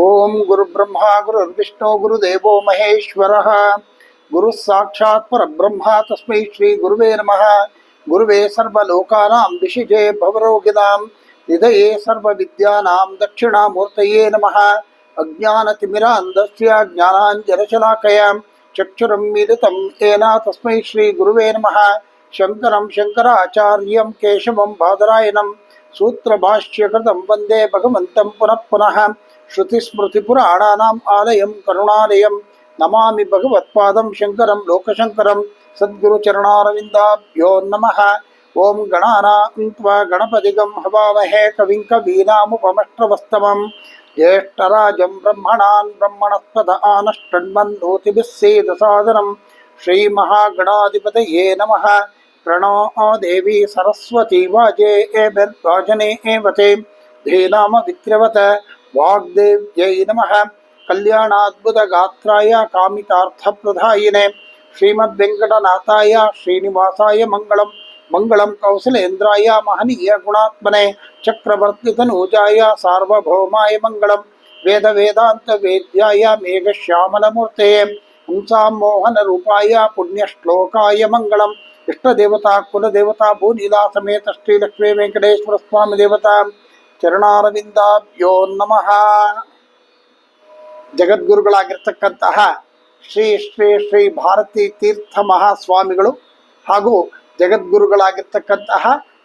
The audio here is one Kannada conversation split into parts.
ஓம் குரு பிரம்மா குரு விஷ்ணு குரு தேவோ மகேஸ்வர குரு சாட்சாத் பரபிரம்மா தஸ்மை ஸ்ரீ குருவே நம குருவே சர்வலோகானாம் திசிஜே பவரோகிதாம். நிதயே சர்வ வித்யானாம் தட்சிணாமூர்த்தயே நம அஜானதிமிராந்தஸ்ய ஜானாஞ்சலச்சலாக்கயாம் चक्षुरं मिलितं येन तस्मै श्रीगुरुवे नमः शङ्करं शङ्कराचार्यं केशवं बादरायणं सूत्रभाष्यकृतं वन्दे भगवन्तं पुनः पुनः ஸ்ருதிஸ்மிருதிபுராணானாம் ஆலயம் கருணாலயம். நமாமி பகவத்பாதம் சங்கரம் லோகசங்கரம். சத்குரு சரணாரவிந்தாபியோ நம ஓம் கணானாத்வா கணபதிகம் ஹவாமஹே கவிங் கவீனாமுபமஷ்டவஸ்தமம் ज्येष्ठराजं ब्रह्मणान् ब्रह्मणस्पद आनष्टन्मन्नोतिभिः सेदसादनं श्रीमहागणाधिपतये नमः प्रणो देवी सरस्वती वाजे एभिर्वाजने एवते धीनामवित्रवत वाग्देव्यै नमः। प्रधायिने श्रीमद् वेंकटनाथाय श्रीनिवासाय मंगलम मंगलम कौशलेन्द्राय महनीयगुणात्मने चक्रवर्तितनूजाय सार्वभौमाय मङ्गलं वेदवेदान्तवेद्याय मेघश्यामलमूर्तये हंसां मोहनरूपाय पुण्यश्लोकाय देवता इष्टदेवता, कुलदेवता भूनीला समेत स्वामी देवता। ಚರಣಾರವಿಂದಾಭ್ಯೋ ನಮಃ. ಜಗದ್ಗುರುಗಳಾಗಿರ್ತಕ್ಕಂತಹ ಶ್ರೀ ಶ್ರೀ ಶ್ರೀ ಭಾರತೀ ತೀರ್ಥ ಮಹಾಸ್ವಾಮಿಗಳು ಹಾಗೂ ಜಗದ್ಗುರುಗಳಾಗಿರ್ತಕ್ಕಂತಹ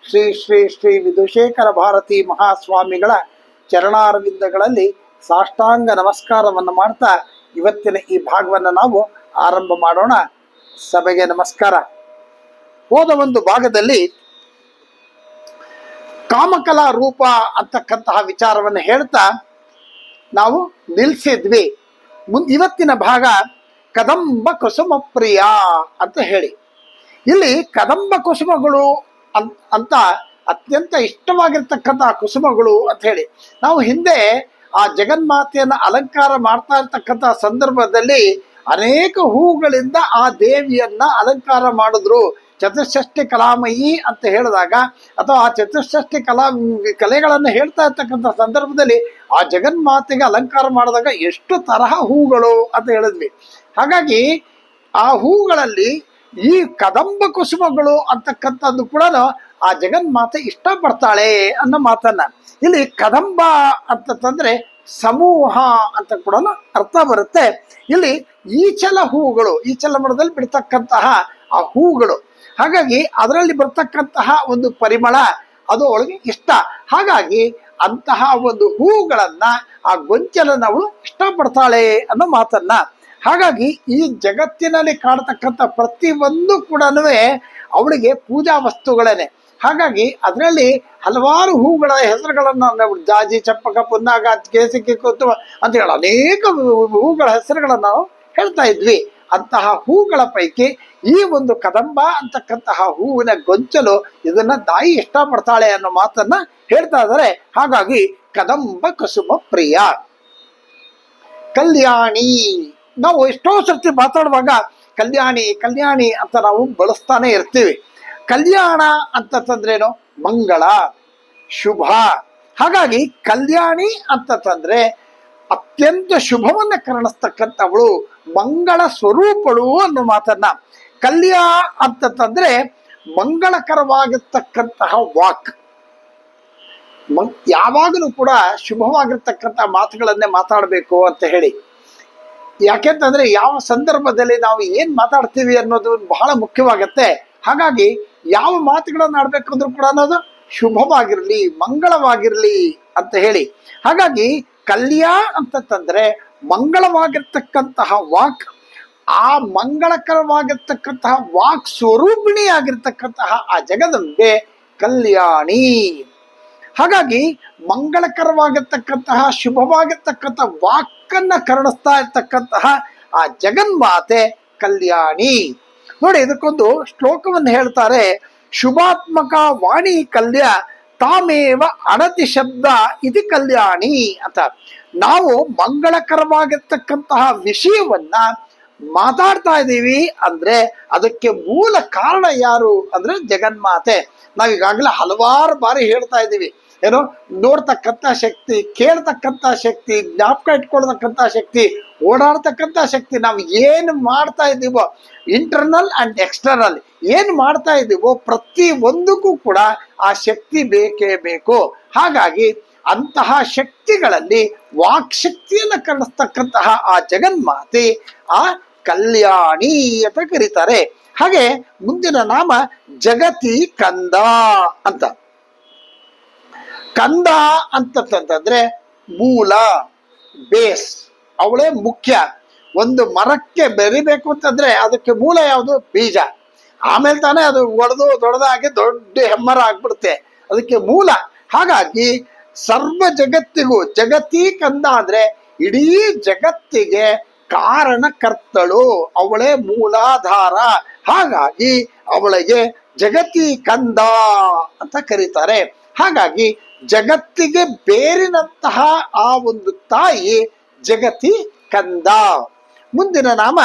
ಶ್ರೀ ಶ್ರೀ ಶ್ರೀ ವಿಧುಶೇಖರ ಭಾರತಿ ಮಹಾಸ್ವಾಮಿಗಳ ಚರಣಾರವಿಂದಗಳಲ್ಲಿ ಸಾಷ್ಟಾಂಗ ನಮಸ್ಕಾರವನ್ನು ಮಾಡ್ತಾ ಇವತ್ತಿನ ಈ ಭಾಗವನ್ನು ನಾವು ಆರಂಭ ಮಾಡೋಣ. ಸಭೆಗೆ ನಮಸ್ಕಾರ. ಹೋದ ಒಂದು ಭಾಗದಲ್ಲಿ ಕಾಮಕಲಾ ರೂಪ ಅಂತಕ್ಕಂತಹ ವಿಚಾರವನ್ನು ಹೇಳ್ತಾ ನಾವು ನಿಲ್ಲಿಸಿದ್ವಿ ಮುಂದೆ ಇವತ್ತಿನ ಭಾಗ ಕದಂಬ ಕುಸುಮ ಪ್ರಿಯ ಅಂತ ಹೇಳಿ. ಇಲ್ಲಿ ಕದಂಬ ಕುಸುಮಗಳು ಅನ್- ಅಂತ ಅತ್ಯಂತ ಇಷ್ಟವಾಗಿರ್ತಕ್ಕಂತಹ ಕುಸುಮಗಳು ಅಂತ ಹೇಳಿ. ನಾವು ಹಿಂದೆ ಆ ಜಗನ್ಮಾತೆಯನ್ನು ಅಲಂಕಾರ ಮಾಡ್ತಾ ಇರ್ತಕ್ಕಂತಹ ಸಂದರ್ಭದಲ್ಲಿ ಅನೇಕ ಹೂಗಳಿಂದ ಆ ದೇವಿಯನ್ನ ಅಲಂಕಾರ ಮಾಡಿದ್ರು. ಚತುಷ್ಷಷ್ಟಿ ಕಲಾಮಯಿ ಅಂತ ಹೇಳಿದಾಗ, ಅಥವಾ ಆ ಚತುಷ್ಷಷ್ಟಿ ಕಲಾ, ಕಲೆಗಳನ್ನು ಹೇಳ್ತಾ ಇರ್ತಕ್ಕಂಥ ಸಂದರ್ಭದಲ್ಲಿ ಆ ಜಗನ್ಮಾತೆಗೆ ಅಲಂಕಾರ ಮಾಡಿದಾಗ ಎಷ್ಟು ತರಹ ಹೂಗಳು ಅಂತ ಹೇಳಿದ್ವಿ. ಹಾಗಾಗಿ ಆ ಹೂಗಳಲ್ಲಿ ಈ ಕದಂಬ ಕುಸುಮಗಳು ಅಂತಕ್ಕಂಥದ್ದು ಕೂಡ ಆ ಜಗನ್ಮಾತೆ ಇಷ್ಟಪಡ್ತಾಳೆ ಅನ್ನೋ ಮಾತನ್ನ. ಇಲ್ಲಿ ಕದಂಬ ಅಂತಂದ್ರೆ ಸಮೂಹ ಅಂತ ಕೂಡ ಅರ್ಥ ಬರುತ್ತೆ. ಇಲ್ಲಿ ಈಚಲ ಹೂಗಳು, ಈಚಲ ಮರದಲ್ಲಿ ಬಿಡ್ತಕ್ಕಂತಹ ಆ ಹೂಗಳು ಹಾಗಾಗಿ ಅದರಲ್ಲಿ ಬರ್ತಕ್ಕಂತಹ ಒಂದು ಪರಿಮಳ ಅದು ಅವಳಿಗೆ ಇಷ್ಟ. ಹಾಗಾಗಿ ಅಂತಹ ಒಂದು ಹೂಗಳನ್ನ ಆ ಗೊಂಚಲನ್ನ ಅವಳು ಇಷ್ಟಪಡ್ತಾಳೆ ಅನ್ನೋ ಮಾತನ್ನ. ಹಾಗಾಗಿ ಈ ಜಗತ್ತಿನಲ್ಲಿ ಕಾಣತಕ್ಕಂಥ ಪ್ರತಿಯೊಂದು ಕೂಡ ಅವಳಿಗೆ ಪೂಜಾ ವಸ್ತುಗಳೇನೆ ಹಾಗಾಗಿ ಅದರಲ್ಲಿ ಹಲವಾರು ಹೂಗಳ ಹೆಸರುಗಳನ್ನ ನಾವು ಜಾಜಿ, ಚಪ್ಪಕ, ಪುನ್ನಾಗ ಕೇಸಿಗೆ ಕೊತ್ತು ಅಂತ ಹೇಳಿ ಅನೇಕ ಹೂಗಳ ಹೆಸರುಗಳನ್ನ ನಾವು ಹೇಳ್ತಾ ಇದ್ವಿ. ಅಂತಹ ಹೂಗಳ ಪೈಕಿ ಈ ಒಂದು ಕದಂಬ ಅಂತಕ್ಕಂತಹ ಹೂವಿನ ಗೊಂಚಲು ಇದನ್ನ ತಾಯಿ ಇಷ್ಟಪಡ್ತಾಳೆ ಅನ್ನೋ ಮಾತನ್ನ ಹೇಳ್ತಾ ಇದ್ದಾರೆ ಹಾಗಾಗಿ ಕದಂಬ ಕಸುಮ ಪ್ರಿಯ. ಕಲ್ಯಾಣಿ, ನಾವು ಎಷ್ಟೋ ಸರ್ತಿ ಮಾತಾಡುವಾಗ ಕಲ್ಯಾಣಿ ಕಲ್ಯಾಣಿ ಅಂತ ನಾವು ಬಳಸ್ತಾನೆ ಇರ್ತೀವಿ. ಕಲ್ಯಾಣ ಅಂತಂದ್ರೇನು ಮಂಗಳ, ಶುಭ. ಹಾಗಾಗಿ ಕಲ್ಯಾಣಿ ಅಂತಂದ್ರೆ ಅತ್ಯಂತ ಶುಭವನ್ನ ಕರ್ಣಿಸ್ತಕ್ಕಂಥವಳು ಮಂಗಳ ಸ್ವರೂಪಳು ಅನ್ನೋ ಮಾತನ್ನ ಕಲ್ಯಾ ಅಂತಂದ್ರೆ ಮಂಗಳಕರವಾಗಿರ್ತಕ್ಕಂತಹ ವಾಕ್. ಯಾವಾಗಲೂ ಕೂಡ ಶುಭವಾಗಿರ್ತಕ್ಕಂಥ ಮಾತುಗಳನ್ನೇ ಮಾತಾಡಬೇಕು ಅಂತ ಹೇಳಿ. ಯಾಕೆಂತಂದ್ರೆ ಯಾವ ಸಂದರ್ಭದಲ್ಲಿ ನಾವು ಏನ್ ಮಾತಾಡ್ತೀವಿ ಅನ್ನೋದು ಬಹಳ ಮುಖ್ಯವಾಗತ್ತೆ. ಹಾಗಾಗಿ ಯಾವ ಮಾತುಗಳನ್ನ ಆಡ್ಬೇಕು ಅಂದ್ರೂ ಕೂಡ ಅನ್ನೋದು ಶುಭವಾಗಿರಲಿ, ಮಂಗಳವಾಗಿರಲಿ ಅಂತ ಹೇಳಿ. ಹಾಗಾಗಿ ಕಲ್ಯಾ ಅಂತಂದ್ರೆ ಮಂಗಳವಾಗಿರ್ತಕ್ಕಂತಹ ವಾಕ್ ಆ ಮಂಗಳಕರವಾಗಿರ್ತಕ್ಕಂತಹ ವಾಕ್ ಸ್ವರೂಪಿಣಿ ಆಗಿರ್ತಕ್ಕಂತಹ ಆ ಜಗದಂಬೆ ಕಲ್ಯಾಣಿ. ಹಾಗಾಗಿ ಮಂಗಳಕರವಾಗಿರ್ತಕ್ಕಂತಹ, ಶುಭವಾಗಿರ್ತಕ್ಕಂಥ ವಾಕನ್ನ ಕರುಣಿಸ್ತಾ ಇರ್ತಕ್ಕಂತಹ ಆ ಜಗನ್ಮಾತೆ ಕಲ್ಯಾಣಿ. ನೋಡಿ, ಇದಕ್ಕೊಂದು ಶ್ಲೋಕವನ್ನು ಹೇಳ್ತಾರೆ, ಶುಭಾತ್ಮಕ ವಾಣಿ ಕಲ್ಯ ತಾಮೇವ ಅಣತಿ ಶಬ್ದ ಇದು ಕಲ್ಯಾಣಿ ಅಂತ. ನಾವು ಮಂಗಳಕರವಾಗಿರ್ತಕ್ಕಂತಹ ವಿಷಯವನ್ನ ಮಾತಾಡ್ತಾ ಇದ್ದೀವಿ ಅಂದ್ರೆ ಅದಕ್ಕೆ ಮೂಲ ಕಾರಣ ಯಾರು ಅಂದ್ರೆ ಜಗನ್ಮಾತೆ. ನಾವೀಗಾಗಲೇ ಹಲವಾರು ಬಾರಿ ಹೇಳ್ತಾ ಇದ್ದೀವಿ. ಏನೋ, ನೋಡ್ತಕ್ಕಂಥ ಶಕ್ತಿ, ಕೇಳ್ತಕ್ಕಂಥ ಶಕ್ತಿ, ಜ್ಞಾಪಕ ಇಟ್ಕೊಳ್ತಕ್ಕಂಥ ಶಕ್ತಿ, ಓಡಾಡ್ತಕ್ಕಂಥ ಶಕ್ತಿ, ನಾವು ಏನು ಮಾಡ್ತಾ ಇದ್ದೀವೋ ಇಂಟರ್ನಲ್ ಅಂಡ್ ಎಕ್ಸ್ಟರ್ನಲ್ ಏನು ಮಾಡ್ತಾ ಇದ್ದೀವೋ ಪ್ರತಿ ಒಂದಕ್ಕೂ ಕೂಡ ಆ ಶಕ್ತಿ ಬೇಕೇ ಬೇಕು. ಹಾಗಾಗಿ ಅಂತಹ ಶಕ್ತಿಗಳಲ್ಲಿ ವಾಕ್ಶಕ್ತಿಯನ್ನು ಕಲಿಸ್ತಕ್ಕಂತಹ ಆ ಜಗನ್ಮಾತೆ ಆ ಕಲ್ಯಾಣಿ ಅಂತ ಕರೀತಾರೆ. ಹಾಗೆ ಮುಂದಿನ ನಾಮ ಜಗತಿ ಕಂದ ಅಂತ. ಕಂದ ಅಂತಂತಂದ್ರೆ ಮೂಲ, ಬೇಸ್, ಅವಳೇ ಮುಖ್ಯ. ಒಂದು ಮರಕ್ಕೆ ಬೆರಿಬೇಕು ಅಂತಂದ್ರೆ ಅದಕ್ಕೆ ಮೂಲ ಯಾವುದು? ಬೀಜ. ಆಮೇಲೆ ತಾನೇ ಅದು ಒಡೆದು ದೊಡ್ಡದಾಗಿ ದೊಡ್ಡ ಹೆಮ್ಮರ ಆಗ್ಬಿಡುತ್ತೆ. ಅದಕ್ಕೆ ಮೂಲ. ಹಾಗಾಗಿ ಸರ್ವ ಜಗತ್ತಿಗೂ ಜಗತಿ ಕಂದ ಅಂದ್ರೆ ಇಡೀ ಜಗತ್ತಿಗೆ ಕಾರಣಕರ್ತಳು. ಅವಳೇ ಮೂಲಾಧಾರ. ಹಾಗಾಗಿ ಅವಳಿಗೆ ಜಗತಿ ಕಂದ ಅಂತ ಕರೀತಾರೆ. ಹಾಗಾಗಿ ಜಗತ್ತಿಗೆ ಬೇರಿನಂತಹ ಆ ಒಂದು ತಾಯಿ ಜಗತಿ ಕಂದ. ಮುಂದಿನ ನಾಮ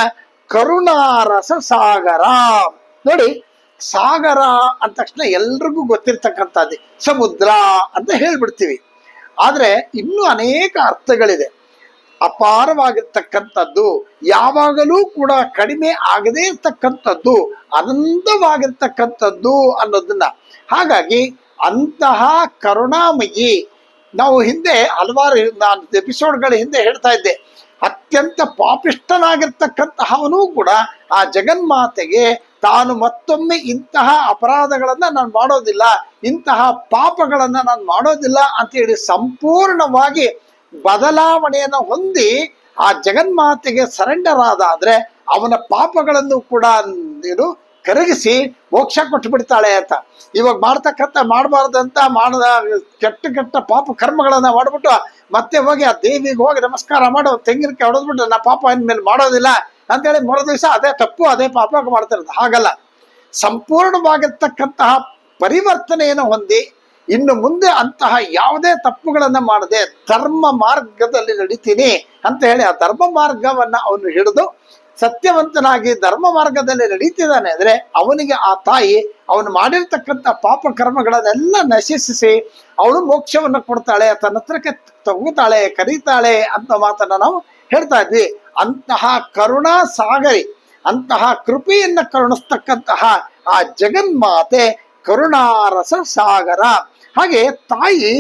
ಕರುಣಾರಸ ಸಾಗರ ನೋಡಿ ಸಾಗರ ಅಂದ ತಕ್ಷಣ ಎಲ್ರಿಗೂ ಗೊತ್ತಿರ್ತಕ್ಕಂಥದ್ದು. ಸಮುದ್ರ ಅಂತ ಹೇಳ್ಬಿಡ್ತೀವಿ. ಆದರೆ ಇನ್ನೂ ಅನೇಕ ಅರ್ಥಗಳಿದೆ. ಅಪಾರವಾಗಿರ್ತಕ್ಕಂಥದ್ದು, ಯಾವಾಗಲೂ ಕೂಡ ಕಡಿಮೆ ಆಗದೇ ಇರ್ತಕ್ಕಂಥದ್ದು ಅನಂತವಾಗಿರ್ತಕ್ಕಂಥದ್ದು ಅನ್ನೋದನ್ನ. ಹಾಗಾಗಿ ಅಂತಹ ಕರುಣಾಮಯಿ, ನಾವು ಹಿಂದೆ ಹಲವಾರು ನಾನು ಎಪಿಸೋಡ್ಗಳ ಹಿಂದೆ ಹೇಳ್ತಾ ಇದ್ದೆ, ಅತ್ಯಂತ ಪಾಪಿಷ್ಟನಾಗಿರ್ತಕ್ಕಂತಹವನು ಕೂಡ ಆ ಜಗನ್ಮಾತೆಗೆ ತಾನು ಮತ್ತೊಮ್ಮೆ ಇಂತಹ ಅಪರಾಧಗಳನ್ನು ನಾನು ಮಾಡೋದಿಲ್ಲ, ಇಂತಹ ಪಾಪಗಳನ್ನು ನಾನು ಮಾಡೋದಿಲ್ಲ ಅಂತೇಳಿ ಸಂಪೂರ್ಣವಾಗಿ ಬದಲಾವಣೆಯನ್ನು ಹೊಂದಿ ಆ ಜಗನ್ಮಾತೆಗೆ ಸರೆಂಡರ್ ಆದ ಅವನ ಪಾಪಗಳನ್ನು ಕೂಡ ಏನು ಕರಗಿಸಿ ಮೋಕ್ಷ ಕೊಟ್ಟು ಬಿಡ್ತಾಳೆ ಅಂತ. ಇವಾಗ ಮಾಡ್ತಕ್ಕಂಥ ಮಾಡಬಾರ್ದಂತ ಮಾಡದ ಕೆಟ್ಟ ಕೆಟ್ಟ ಪಾಪ ಕರ್ಮಗಳನ್ನು ಮಾಡಿಬಿಟ್ಟು ಮತ್ತೆ ಹೋಗಿ ಆ ದೇವಿಗೆ ಹೋಗಿ ನಮಸ್ಕಾರ ಮಾಡೋ, ತೆಂಗಿನಕಾಯಿ ಹೊಡೆದ್ಬಿಟ್ಟು ನಾ ಪಾಪ ಇನ್ಮೇಲೆ ಮಾಡೋದಿಲ್ಲ. ಅಂತೇಳಿ ಮೂರು ದಿವಸ ಅದೇ ತಪ್ಪು, ಅದೇ ಪಾಪ ಮಾಡ್ತಿರೋದು. ಹಾಗಲ್ಲ. ಸಂಪೂರ್ಣವಾಗಿರ್ತಕ್ಕಂತಹ ಪರಿವರ್ತನೆಯನ್ನು ಹೊಂದಿ ಇನ್ನು ಮುಂದೆ ಅಂತಹ ಯಾವುದೇ ತಪ್ಪುಗಳನ್ನ ಮಾಡದೆ ಧರ್ಮ ಮಾರ್ಗದಲ್ಲಿ ನಡೀತೀನಿ ಅಂತ ಹೇಳಿ ಆ ಧರ್ಮ ಮಾರ್ಗವನ್ನ ಅವನು ಹಿಡಿದು ಸತ್ಯವಂತನಾಗಿ ಧರ್ಮ ಮಾರ್ಗದಲ್ಲಿ ನಡೀತಿದ್ದಾನೆ ಅಂದ್ರೆ ಅವನಿಗೆ ಆ ತಾಯಿ ಅವನು ಮಾಡಿರ್ತಕ್ಕಂಥ ಪಾಪ ಕರ್ಮಗಳನ್ನೆಲ್ಲ ನಶಿಸಿ ಅವಳು ಮೋಕ್ಷವನ್ನು ಕೊಡ್ತಾಳೆ, ತನ್ನ ಹತ್ರಕ್ಕೆ ತಗೋತಾಳೆ ಕರೀತಾಳೆ ಅಂತ ಮಾತನ್ನ ನಾವು ಹೇಳ್ತಾ ಇದ್ವಿ. ಅಂತಹ ಕರುಣಾ ಸಾಗರಿ, ಅಂತಹ ಕೃಪೆಯನ್ನ ಕರುಣಿಸ್ತಕ್ಕಂತಹ ಆ ಜಗನ್ಮಾತೆ ಕರುಣಾರಸ ಸಾಗರ. ಹಾಗೆ ತಾಯಿ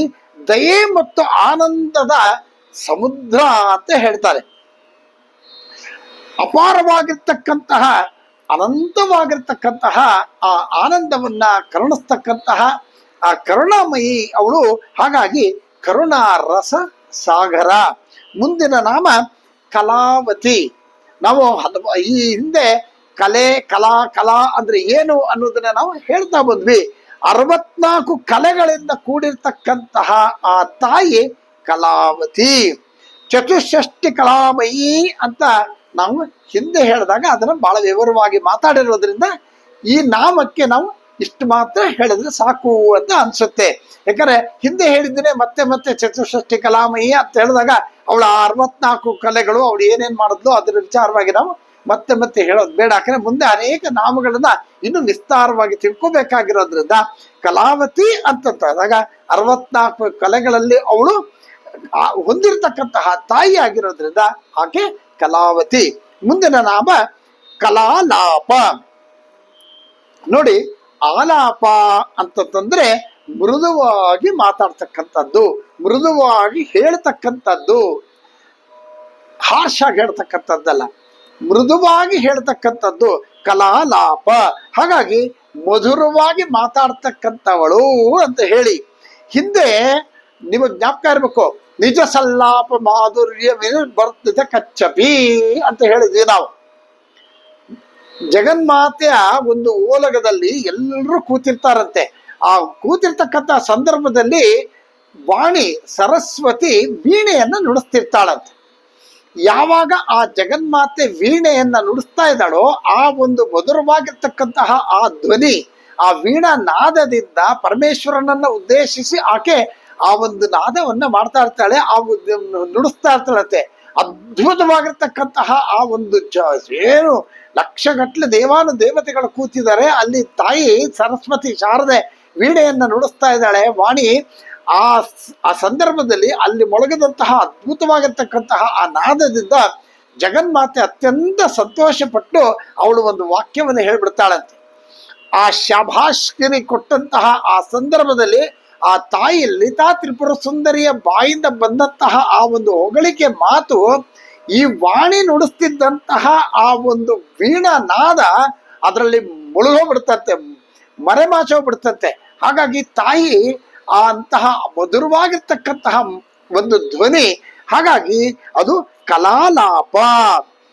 ದಯೆ ಮತ್ತು ಆನಂದದ ಸಮುದ್ರ ಅಂತ ಹೇಳ್ತಾರೆ. ಅಪಾರವಾಗಿರ್ತಕ್ಕಂತಹ, ಅನಂತವಾಗಿರ್ತಕ್ಕಂತಹ ಆ ಆನಂದವನ್ನ ಕರುಣಿಸ್ತಕ್ಕಂತಹ ಆ ಕರುಣಾಮಯಿ ಅವಳು ಹಾಗಾಗಿ ಕರುಣಾ ರಸ ಸಾಗರ. ಮುಂದಿನ ನಾಮ ಕಲಾವತಿ. ನಾವು ಈ ಹಿಂದೆ ಕಲೆ, ಕಲಾ ಕಲಾ ಅಂದ್ರೆ ಏನು ಅನ್ನೋದನ್ನ ನಾವು ಹೇಳ್ತಾ ಬಂದ್ವಿ. ಅರವತ್ನಾಲ್ಕು ಕಲೆಗಳಿಂದ ಕೂಡಿರ್ತಕ್ಕಂತಹ ಆ ತಾಯಿ ಕಲಾವತಿ. ಚತುಷ್ಷಷ್ಟಿ ಕಲಾಮಯಿ ಅಂತ ನಾವು ಹಿಂದೆ ಹೇಳಿದಾಗ ಅದನ್ನು ಬಹಳ ವಿವರವಾಗಿ ಮಾತಾಡಿರೋದ್ರಿಂದ ಈ ನಾಮಕ್ಕೆ ನಾವು ಇಷ್ಟು ಮಾತ್ರ ಹೇಳಿದ್ರೆ ಸಾಕು ಅಂತ ಅನ್ಸುತ್ತೆ. ಯಾಕಂದ್ರೆ ಹಿಂದೆ ಹೇಳಿದ್ರೆ ಮತ್ತೆ ಮತ್ತೆ ಚತುಷ್ಷಷ್ಟಿ ಕಲಾಮಯಿ ಅಂತ ಹೇಳಿದಾಗ ಅವಳ ಅರವತ್ನಾಲ್ಕು ಕಲೆಗಳು ಅವಳು ಏನೇನ್ ಮಾಡಿದ್ಲು ಅದರ ವಿಚಾರವಾಗಿ ನಾವು ಮತ್ತೆ ಮತ್ತೆ ಹೇಳೋದು ಬೇಡ. ಯಾಕಂದ್ರೆ ಮುಂದೆ ಅನೇಕ ನಾಮಗಳನ್ನ ಇನ್ನು ವಿಸ್ತಾರವಾಗಿ ತಿಳ್ಕೋಬೇಕಾಗಿರೋದ್ರಿಂದ ಕಲಾವತಿ ಅಂತ ಅಂತಂದಾಗ ಅರವತ್ನಾಲ್ಕು ಕಲೆಗಳಲ್ಲಿ ಅವಳು ಹೊಂದಿರತಕ್ಕಂತಹ ತಾಯಿ ಆಗಿರೋದ್ರಿಂದ ಆಕೆ ಕಲಾವತಿ. ಮುಂದಿನ ನಾಮ ಕಲಾಲಾಪ. ನೋಡಿ, ಆಲಾಪ ಅಂತಂದ್ರೆ ಮೃದುವಾಗಿ ಮಾತಾಡ್ತಕ್ಕಂಥದ್ದು, ಮೃದುವಾಗಿ ಹೇಳ್ತಕ್ಕಂಥದ್ದು. ಹಾರ್ಷ ಆಗಿ ಹೇಳ್ತಕ್ಕಂಥದ್ದಲ್ಲ. ಮೃದುವಾಗಿ ಹೇಳ್ತಕ್ಕಂಥದ್ದು ಕಲಾಲಾಪ. ಹಾಗಾಗಿ ಮಧುರವಾಗಿ ಮಾತಾಡ್ತಕ್ಕಂಥವಳು ಅಂತ ಹೇಳಿ. ಹಿಂದೆ ನಿಮಗೆ ಜ್ಞಾಪಕ ಇರಬೇಕು. ನಿಜ ಸಲ್ಲಾಪ ಮಾಧುರ್ಯ ಬರ್ತದೆ ಕಚ್ಚಪಿ ಅಂತ ಹೇಳಿದ್ವಿ ನಾವು. ಜಗನ್ಮಾತೆಯ ಒಂದು ಓಲಗದಲ್ಲಿ ಎಲ್ಲರೂ ಕೂತಿರ್ತಾರಂತೆ. ಆ ಕೂತಿರ್ತಕ್ಕಂಥ ಸಂದರ್ಭದಲ್ಲಿ ವಾಣಿ ಸರಸ್ವತಿ ವೀಣೆಯನ್ನ ನುಡಿಸ್ತಿರ್ತಾಳಂತೆ. ಯಾವಾಗ ಆ ಜಗನ್ಮಾತೆ ವೀಣೆಯನ್ನ ನುಡಿಸ್ತಾ ಇದ್ದಾಳೋ ಆ ಒಂದು ಮಧುರವಾಗಿರ್ತಕ್ಕಂತಹ ಆ ಧ್ವನಿ, ಆ ವೀಣಾ ನಾದದಿಂದ ಪರಮೇಶ್ವರನನ್ನ ಉದ್ದೇಶಿಸಿ ಆಕೆ ಆ ಒಂದು ನಾದವನ್ನ ಮಾಡ್ತಾ ಇರ್ತಾಳೆ, ಆ ನುಡಿಸ್ತಾ ಇರ್ತಾಳಂತೆ. ಅದ್ಭುತವಾಗಿರ್ತಕ್ಕಂತಹ ಆ ಒಂದು ಏನು ಲಕ್ಷಗಟ್ಟಲೆ ದೇವಾನು ದೇವತೆಗಳು ಕೂತಿದ್ದಾರೆ. ಅಲ್ಲಿ ತಾಯಿ ಸರಸ್ವತಿ ಶಾರದೆ ವೀಣೆಯನ್ನ ನುಡಿಸ್ತಾ ಇದ್ದಾಳೆ. ವಾಣಿ, ಆ ಆ ಸಂದರ್ಭದಲ್ಲಿ ಅಲ್ಲಿ ಮೊಳಗದಂತಹ ಅದ್ಭುತವಾಗಿರ್ತಕ್ಕಂತಹ ಆ ನಾದದಿಂದ ಜಗನ್ಮಾತೆ ಅತ್ಯಂತ ಸಂತೋಷಪಟ್ಟು ಅವಳು ಒಂದು ವಾಕ್ಯವನ್ನು ಹೇಳ್ಬಿಡ್ತಾಳಂತೆ. ಆ ಶಭಾಷ್ಕಿರಿ ಕೊಟ್ಟಂತಹ ಆ ಸಂದರ್ಭದಲ್ಲಿ ಆ ತಾಯಿ ಲಲಿತಾ ತ್ರಿಪುರ ಸುಂದರಿಯ ಬಾಯಿಂದ ಬಂದಂತಹ ಆ ಒಂದು ಹೊಗಳಿಕೆ ಮಾತು ಈ ವಾಣಿ ನುಡಿಸ್ತಿದ್ದಂತಹ ಆ ಒಂದು ವೀಣಾ ನಾದ ಅದರಲ್ಲಿ ಮುಳುಗೋಗ್ಬಿಡ್ತಂತೆ ಮರೆಮಾಚೋಗ್ಬಿಡ್ತಂತೆ ಹಾಗಾಗಿ ತಾಯಿ ಆ ಅಂತಹ ಮಧುರವಾಗಿರ್ತಕ್ಕಂತಹ ಒಂದು ಧ್ವನಿ, ಹಾಗಾಗಿ ಅದು ಕಲಾಲಾಪ.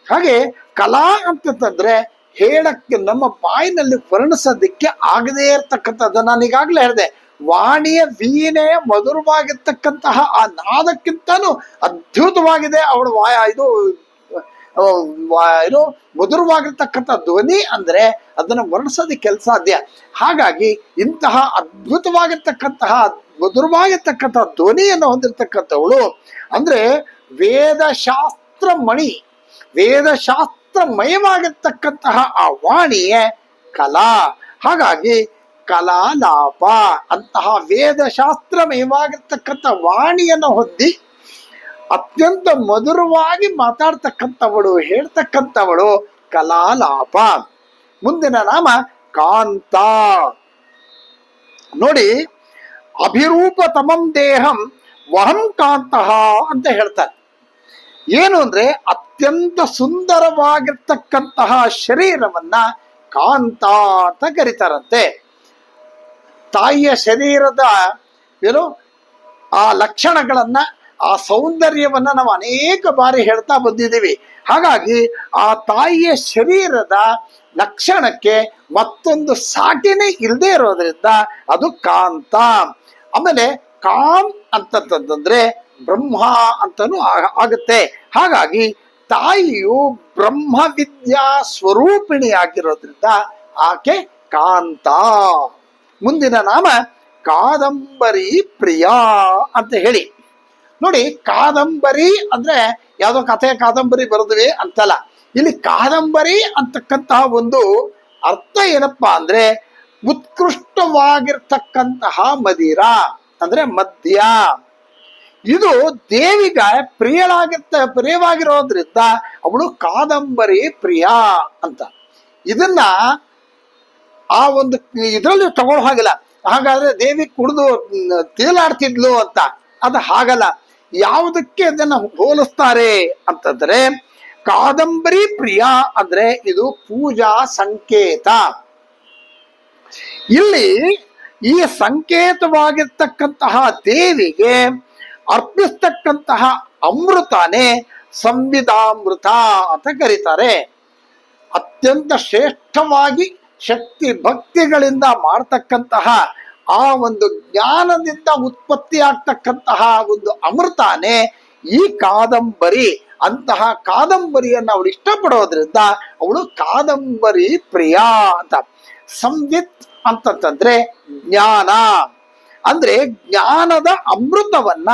ಹಾಗೆ ಕಲಾ ಅಂತಂದ್ರೆ ಹೇಳಕ್ಕೆ ನಮ್ಮ ಬಾಯಿನಲ್ಲಿ ವರ್ಣಿಸೋದಿಕ್ಕೆ ಆಗದೇ ಇರತಕ್ಕಂಥದ್ದು ನಾನು ಈಗಾಗಲೇ ಹೇಳಿದೆ. ವಾಣಿಯ ವೀಣೆ ಮಧುರವಾಗಿರ್ತಕ್ಕಂತಹ ಆ ನಾದಕ್ಕಿಂತನೂ ಅದ್ಭುತವಾಗಿದೆ. ಅವಳು ವಾಯ ಇದು ಏನು ಮಧುರವಾಗಿರ್ತಕ್ಕಂಥ ಧ್ವನಿ ಅಂದ್ರೆ ಅದನ್ನು ವರ್ಣಿಸೋದಕ್ಕೆ ಸಾಧ್ಯ. ಹಾಗಾಗಿ ಇಂತಹ ಅದ್ಭುತವಾಗಿರ್ತಕ್ಕಂತಹ, ಮಧುರವಾಗಿರ್ತಕ್ಕಂಥ ಧ್ವನಿಯನ್ನು ಹೊಂದಿರತಕ್ಕಂಥವಳು ಅಂದ್ರೆ ವೇದಶಾಸ್ತ್ರ ಮಣಿ ವೇದ ವೇದಶಾಸ್ತ್ರಮಯವಾಗಿರ್ತಕ್ಕಂತಹ ಆ ವಾಣಿಯೇ ಕಲಾ. ಹಾಗಾಗಿ ಕಲಾಲಾಪ. ಅಂತಹ ವೇದಶಾಸ್ತ್ರಮಯವಾಗಿರ್ತಕ್ಕಂಥ ವಾಣಿಯನ್ನು ಹೊಂದಿ ಅತ್ಯಂತ ಮಧುರವಾಗಿ ಮಾತಾಡ್ತಕ್ಕಂಥವಳು, ಹೇಳ್ತಕ್ಕಂಥವಳು ಕಲಾಲಾಪ. ಮುಂದಿನ ನಾಮ ಕಾಂತ. ನೋಡಿ, ಅಭಿರೂಪತಮಂ ದೇಹಂ ವಹಂ ಕಾಂತಹ ಅಂತ ಹೇಳ್ತಾರೆ. ಏನು ಅಂದ್ರೆ ಅತ್ಯಂತ ಸುಂದರವಾಗಿರ್ತಕ್ಕಂತಹ ಶರೀರವನ್ನ ಕಾಂತ ಅಂತ ಕರೀತಾರಂತೆ. ತಾಯಿಯ ಶರೀರದ, ಏನು, ಆ ಲಕ್ಷಣಗಳನ್ನ, ಆ ಸೌಂದರ್ಯವನ್ನ ನಾವು ಅನೇಕ ಬಾರಿ ಹೇಳ್ತಾ ಬಂದಿದ್ದೀವಿ. ಹಾಗಾಗಿ ಆ ತಾಯಿಯ ಶರೀರದ ಲಕ್ಷಣಕ್ಕೆ ಮತ್ತೊಂದು ಸಾಟಿನೇ ಇಲ್ಲದೆ ಇರೋದ್ರಿಂದ ಅದು ಕಾಂತ. ಆಮೇಲೆ ಕಾಮ್ ಅಂತಂತಂದ್ರೆ ಬ್ರಹ್ಮ ಅಂತನೂ ಆಗುತ್ತೆ. ಹಾಗಾಗಿ ತಾಯಿಯು ಬ್ರಹ್ಮವಿದ್ಯಾ ಸ್ವರೂಪಿಣಿ ಸ್ವರೂಪಿಣಿಯಾಗಿರೋದ್ರಿಂದ ಆಕೆ ಕಾಂತ. ಮುಂದಿನ ನಾಮ ಕಾದಂಬರಿ ಪ್ರಿಯಾ ಅಂತ ಹೇಳಿ. ನೋಡಿ, ಕಾದಂಬರಿ ಅಂದ್ರೆ ಯಾವುದೋ ಕಥೆ ಕಾದಂಬರಿ ಬರೆದ್ವಿ ಅಂತಲ್ಲ. ಇಲ್ಲಿ ಕಾದಂಬರಿ ಅಂತಕ್ಕಂತಹ ಒಂದು ಅರ್ಥ ಏನಪ್ಪಾ ಅಂದ್ರೆ ಉತ್ಕೃಷ್ಟವಾಗಿರ್ತಕ್ಕಂತಹ ಮದಿರ ಅಂದ್ರೆ ಮದ್ಯ. ಇದು ದೇವಿಗ ಪ್ರಿಯಳಾಗಿರ್ತ, ಪ್ರಿಯವಾಗಿರೋದ್ರಿಂದ ಅವಳು ಕಾದಂಬರಿ ಪ್ರಿಯ ಅಂತ. ಇದನ್ನ ಆ ಒಂದು ಇದರಲ್ಲಿ ತಗೊಳ್ಳೋ ಹಾಗಿಲ್ಲ. ಹಾಗಾದ್ರೆ ದೇವಿ ಕುಡಿದು ತೇಲಾಡ್ತಿದ್ಲು ಅಂತ. ಅದು ಹಾಗಲ್ಲ. ಯಾವುದಕ್ಕೆ ಅದನ್ನ ಹೋಲಿಸ್ತಾರೆ ಅಂತಂದ್ರೆ, ಕಾದಂಬರಿ ಪ್ರಿಯ ಅಂದ್ರೆ ಇದು ಪೂಜಾ ಸಂಕೇತ. ಇಲ್ಲಿ ಈ ಸಂಕೇತವಾಗಿರ್ತಕ್ಕಂತಹ ದೇವಿಗೆ ಅರ್ಪಿಸ್ತಕ್ಕಂತಹ ಅಮೃತನೇ ಸಂವಿಧಾಮೃತ ಅಂತ ಕರೀತಾರೆ. ಅತ್ಯಂತ ಶ್ರೇಷ್ಠವಾಗಿ ಶಕ್ತಿ ಭಕ್ತಿಗಳಿಂದ ಮಾಡ್ತಕ್ಕಂತಹ ಆ ಒಂದು ಜ್ಞಾನದಿಂದ ಉತ್ಪತ್ತಿ ಆಗ್ತಕ್ಕಂತಹ ಒಂದು ಅಮೃತಾನೇ ಈ ಕಾದಂಬರಿ. ಅಂತಹ ಕಾದಂಬರಿಯನ್ನು ಅವಳು ಇಷ್ಟಪಡೋದ್ರಿಂದ ಅವಳು ಕಾದಂಬರಿ ಪ್ರಿಯ ಅಂತ. ಸಂವಿತ್ ಅಂತಂತಂದ್ರೆ ಜ್ಞಾನ. ಅಂದ್ರೆ ಜ್ಞಾನದ ಅಮೃತವನ್ನ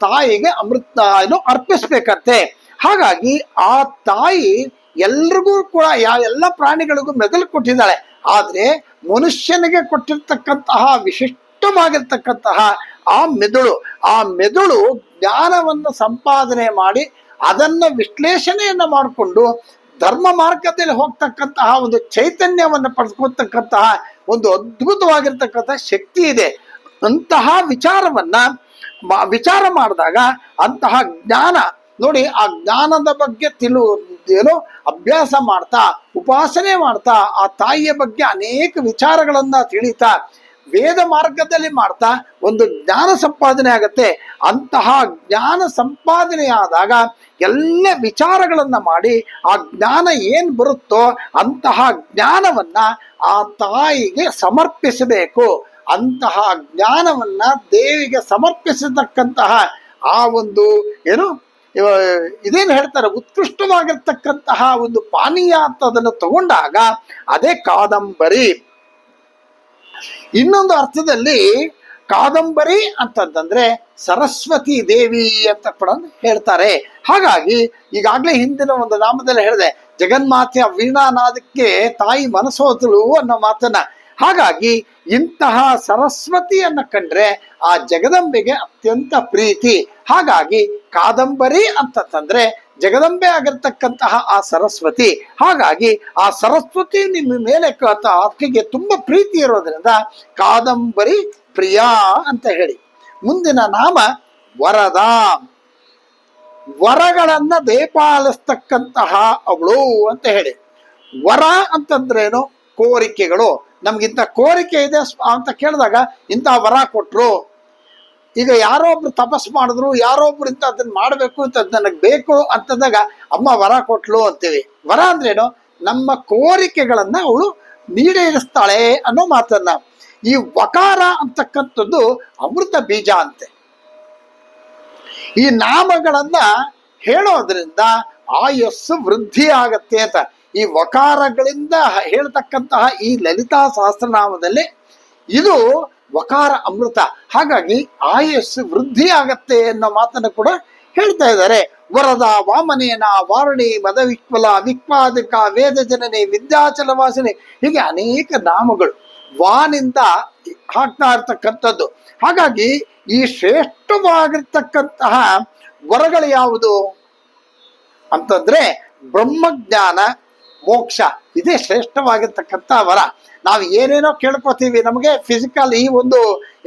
ತಾಯಿಗೆ ಅಮೃತ ಏನು ಅರ್ಪಿಸ್ಬೇಕಂತೆ. ಹಾಗಾಗಿ ಆ ತಾಯಿ ಎಲ್ರಿಗೂ ಕೂಡ ಯಾವ ಎಲ್ಲ ಪ್ರಾಣಿಗಳಿಗೂ ಮೆದುಳು ಕೊಟ್ಟಿದ್ದಾಳೆ. ಆದರೆ ಮನುಷ್ಯನಿಗೆ ಕೊಟ್ಟಿರ್ತಕ್ಕಂತಹ, ವಿಶಿಷ್ಟವಾಗಿರ್ತಕ್ಕಂತಹ ಆ ಮೆದುಳು ಆ ಮೆದುಳು ಜ್ಞಾನವನ್ನು ಸಂಪಾದನೆ ಮಾಡಿ ಅದನ್ನು ವಿಶ್ಲೇಷಣೆಯನ್ನು ಮಾಡಿಕೊಂಡು ಧರ್ಮ ಮಾರ್ಗದಲ್ಲಿ ಹೋಗ್ತಕ್ಕಂತಹ ಒಂದು ಚೈತನ್ಯವನ್ನು ಪಡೆದುಕೊಳ್ತಕ್ಕಂತಹ ಒಂದು ಅದ್ಭುತವಾಗಿರ್ತಕ್ಕಂತಹ ಶಕ್ತಿ ಇದೆ. ಅಂತಹ ವಿಚಾರವನ್ನ ವಿಚಾರ ಮಾಡಿದಾಗ ಅಂತಹ ಜ್ಞಾನ, ನೋಡಿ ಆ ಜ್ಞಾನದ ಬಗ್ಗೆ ತಿಳು ಏನು ಅಭ್ಯಾಸ ಮಾಡ್ತಾ, ಉಪಾಸನೆ ಮಾಡ್ತಾ, ಆ ತಾಯಿಯ ಬಗ್ಗೆ ಅನೇಕ ವಿಚಾರಗಳನ್ನ ತಿಳಿತಾ, ವೇದ ಮಾರ್ಗದಲ್ಲಿ ಮಾಡ್ತಾ ಒಂದು ಜ್ಞಾನ ಸಂಪಾದನೆ ಆಗತ್ತೆ. ಅಂತಹ ಜ್ಞಾನ ಸಂಪಾದನೆ ಆದಾಗ ಎಲ್ಲ ವಿಚಾರಗಳನ್ನು ಮಾಡಿ ಆ ಜ್ಞಾನ ಏನು ಬರುತ್ತೋ ಅಂತಹ ಜ್ಞಾನವನ್ನ ಆ ತಾಯಿಗೆ ಸಮರ್ಪಿಸಬೇಕು. ಅಂತಹ ಜ್ಞಾನವನ್ನ ದೇವಿಗೆ ಸಮರ್ಪಿಸತಕ್ಕಂತಹ ಆ ಒಂದು ಏನು ಇವ- ಇದೇನು ಹೇಳ್ತಾರೆ? ಉತ್ಕೃಷ್ಟವಾಗಿರ್ತಕ್ಕಂತಹ ಒಂದು ಪಾನೀಯ ಅಂತ ಅದನ್ನು ತಗೊಂಡಾಗ ಅದೇ ಕಾದಂಬರಿ. ಇನ್ನೊಂದು ಅರ್ಥದಲ್ಲಿ ಕಾದಂಬರಿ ಅಂತಂದ್ರೆ ಸರಸ್ವತಿ ದೇವಿ ಅಂತ ಕೂಡ ಹೇಳ್ತಾರೆ. ಹಾಗಾಗಿ ಈಗಾಗಲೇ ಹಿಂದಿನ ಒಂದು ನಾಮದಲ್ಲಿ ಹೇಳಿದೆ ಜಗನ್ಮಾತೆಯ ವೀಣಾನಾದಕ್ಕೆ ತಾಯಿ ಮನಸೋತಳು ಅನ್ನೋ ಮಾತನ್ನ. ಹಾಗಾಗಿ ಇಂತಹ ಸರಸ್ವತಿಯನ್ನ ಕಂಡ್ರೆ ಆ ಜಗದಂಬೆಗೆ ಅತ್ಯಂತ ಪ್ರೀತಿ. ಹಾಗಾಗಿ ಕಾದಂಬರಿ ಅಂತಂದ್ರೆ ಜಗದಂಬೆ ಆಗಿರ್ತಕ್ಕಂತಹ ಆ ಸರಸ್ವತಿ. ಹಾಗಾಗಿ ಆ ಸರಸ್ವತಿ ನಿಮ್ಮ ಮೇಲೆ ಆಕೆಗೆ ತುಂಬಾ ಪ್ರೀತಿ ಇರೋದ್ರಿಂದ ಕಾದಂಬರಿ ಪ್ರಿಯಾ ಅಂತ ಹೇಳಿ. ಮುಂದಿನ ನಾಮ ವರದ ವರಗಳನ್ನ ದೇಪಾಲಿಸ್ತಕ್ಕಂತಹ ಅವಳು ಅಂತ ಹೇಳಿ. ವರ ಅಂತಂದ್ರೇನು? ಕೋರಿಕೆಗಳು. ನಮ್ಗಿಂತ ಕೋರಿಕೆ ಇದೆ ಅಂತ ಕೇಳಿದಾಗ ಇಂಥ ವರ ಕೊಟ್ರು. ಈಗ ಯಾರೋ ಒಬ್ರು ತಪಸ್ ಮಾಡಿದ್ರು, ಯಾರೋ ಒಬ್ರು ಇಂತ ಅದನ್ನ ಮಾಡ್ಬೇಕು ಅಂತ ನನಗೆ ಬೇಕು ಅಂತಂದಾಗ ಅಮ್ಮ ವರ ಕೊಟ್ಲು ಅಂತೀವಿ. ವರ ಅಂದ್ರೇನು? ನಮ್ಮ ಕೋರಿಕೆಗಳನ್ನ ಅವಳು ನೀಡೇರಿಸ್ತಾಳೆ ಅನ್ನೋ ಮಾತನ್ನ. ಈ ವಕಾರ ಅಂತಕ್ಕಂಥದ್ದು ಅಮೃತ ಬೀಜ ಅಂತೆ. ಈ ನಾಮಗಳನ್ನ ಹೇಳೋದ್ರಿಂದ ಆಯಸ್ಸು ವೃದ್ಧಿ ಆಗತ್ತೆ ಅಂತ. ಈ ವಕಾರಗಳಿಂದ ಹೇಳ್ತಕ್ಕಂತಹ ಈ ಲಲಿತಾ ಸಹಸ್ರನಾಮದಲ್ಲಿ ಇದು ವಕಾರ ಅಮೃತ. ಹಾಗಾಗಿ ಆಯಸ್ಸು ವೃದ್ಧಿ ಆಗತ್ತೆ ಅನ್ನೋ ಮಾತನ್ನು ಕೂಡ ಹೇಳ್ತಾ ಇದ್ದಾರೆ. ವರದ ವಾಮನೇನ ವಾರಣಿ ಮದವಿಕ್ವಲ ವಿಕ್ಪಾದಿಕ ವೇದ ಜನನಿ ವಿದ್ಯಾಚಲ ವಾಸನೆ. ಹೀಗೆ ಅನೇಕ ನಾಮಗಳು ವಾನಿಂದ ಹಾಕ್ತಾ ಇರ್ತಕ್ಕಂಥದ್ದು. ಹಾಗಾಗಿ ಈ ಶ್ರೇಷ್ಠವಾಗಿರ್ತಕ್ಕಂತಹ ವರಗಳು ಯಾವುದು ಅಂತಂದ್ರೆ ಬ್ರಹ್ಮಜ್ಞಾನ ಮೋಕ್ಷ. ಇದೇ ಶ್ರೇಷ್ಠವಾಗಿರ್ತಕ್ಕಂಥ ವರ. ನಾವು ಏನೇನೋ ಕೇಳ್ಕೊತೀವಿ, ನಮಗೆ ಫಿಸಿಕಲ್ ಈ ಒಂದು,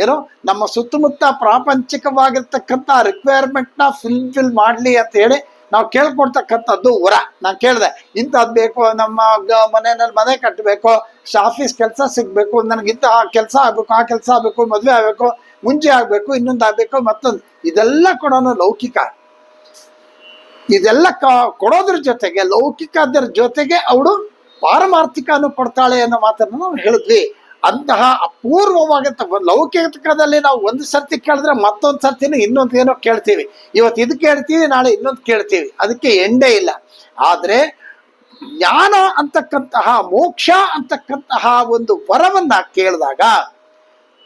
ಏನೋ ನಮ್ಮ ಸುತ್ತಮುತ್ತ ಪ್ರಾಪಂಚಿಕವಾಗಿರ್ತಕ್ಕಂಥ ರಿಕ್ವೈರ್ಮೆಂಟ್ನ ಫಿಲ್ ಫಿಲ್ ಮಾಡ್ಲಿ ಅಂತ ಹೇಳಿ ನಾವು ಕೇಳ್ಕೊಡ್ತಕ್ಕಂಥದ್ದು ವರ. ನಾನು ಕೇಳಿದೆ ಇಂಥದ್ದು ಬೇಕು, ನಮ್ಮ ಮನೆಯಲ್ಲಿ ಮನೆ ಕಟ್ಟಬೇಕು ಆಫೀಸ್ ಕೆಲಸ ಸಿಗಬೇಕು, ನನಗೆ ಇಂಥ ಕೆಲಸ ಆಗ್ಬೇಕು, ಆ ಕೆಲಸ ಆಗಬೇಕು, ಮದುವೆ ಆಗ್ಬೇಕು, ಮುಂಚೆ ಆಗಬೇಕು, ಇನ್ನೊಂದು ಆಗ್ಬೇಕು, ಮತ್ತೊಂದು. ಇದೆಲ್ಲ ಕೂಡ ಲೌಕಿಕ. ಇದೆಲ್ಲ ಕೊಡೋದ್ರ ಜೊತೆಗೆ, ಲೌಕಿಕದ್ರ ಜೊತೆಗೆ ಅವಳು ಪಾರಮಾರ್ಥಿಕನು ಕೊಡ್ತಾಳೆ ಅನ್ನೋ ಮಾತನ್ನು ನಾವು ಹೇಳಿದ್ವಿ. ಅಂತಹ ಅಪೂರ್ವವಾಗಿರ್ತ ಲೌಕಿಕದಲ್ಲಿ ನಾವು ಒಂದು ಸರ್ತಿ ಕೇಳಿದ್ರೆ ಮತ್ತೊಂದು ಸರ್ತಿನೂ ಇನ್ನೊಂದು ಏನೋ ಕೇಳ್ತೀವಿ. ಇವತ್ತು ಇದು ಕೇಳ್ತೀವಿ, ನಾಳೆ ಇನ್ನೊಂದು ಕೇಳ್ತೀವಿ. ಅದಕ್ಕೆ ಎಂಡೇ ಇಲ್ಲ. ಆದರೆ ಜ್ಞಾನ ಅಂತಕ್ಕಂತಹ, ಮೋಕ್ಷ ಅಂತಕ್ಕಂತಹ ಒಂದು ವರವನ್ನ ಕೇಳಿದಾಗ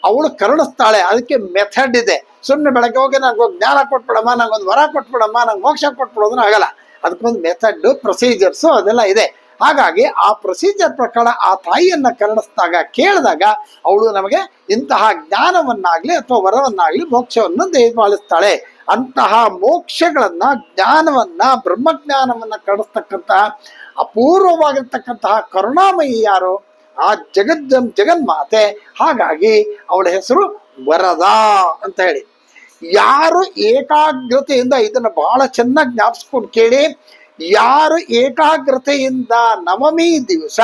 ಅವಳು ಕರುಣಿಸ್ತಾಳೆ. ಅದಕ್ಕೆ ಮೆಥಡ್ ಇದೆ. ಸುಮ್ಮನೆ ಬೆಳಗ್ಗೆ ಹೋಗಿ ನಂಗೆ ಜ್ಞಾನ ಕೊಟ್ಬಿಡಮ್ಮ ನಂಗೊಂದು ವರ ಕೊಟ್ಬಿಡಮ್ಮ, ನಂಗೆ ಮೋಕ್ಷ ಕೊಟ್ಬಿಡೋದನ್ನ ಆಗಲ್ಲ. ಅದಕ್ಕೊಂದು ಮೆಥಡ್ ಪ್ರೊಸೀಜರ್ಸು ಅದೆಲ್ಲ ಇದೆ. ಹಾಗಾಗಿ ಆ ಪ್ರೊಸೀಜರ್ ಪ್ರಕಾರ ಆ ತಾಯಿಯನ್ನ ಕರುಣಿಸಿದಾಗ ಕೇಳಿದಾಗ ಅವಳು ನಮಗೆ ಇಂತಹ ಜ್ಞಾನವನ್ನಾಗ್ಲಿ ಅಥವಾ ವರವನ್ನಾಗ್ಲಿ ಮೋಕ್ಷವನ್ನು ದಯಪಾಲಿಸ್ತಾಳೆ ಅಂತಹ ಮೋಕ್ಷಗಳನ್ನ, ಜ್ಞಾನವನ್ನ, ಬ್ರಹ್ಮಜ್ಞಾನವನ್ನ ಕರುಣಿಸ್ತಕ್ಕಂತಹ ಅಪೂರ್ವವಾಗಿರ್ತಕ್ಕಂತಹ ಕರುಣಾಮಯಿ ಯಾರು? ಆ ಜಗದ್ ಜಗನ್ಮಾತೆ. ಹಾಗಾಗಿ ಅವಳ ಹೆಸರು ವರದ ಅಂತ ಹೇಳಿ. ಯಾರು ಏಕಾಗ್ರತೆಯಿಂದ ಇದನ್ನು ಬಹಳ ಚೆನ್ನಾಗಿ ಜ್ಞಾಪಿಸ್ಕೊಂಡು ಕೇಳಿ ಯಾರು ಏಕಾಗ್ರತೆಯಿಂದ ನವಮಿ ದಿವಸ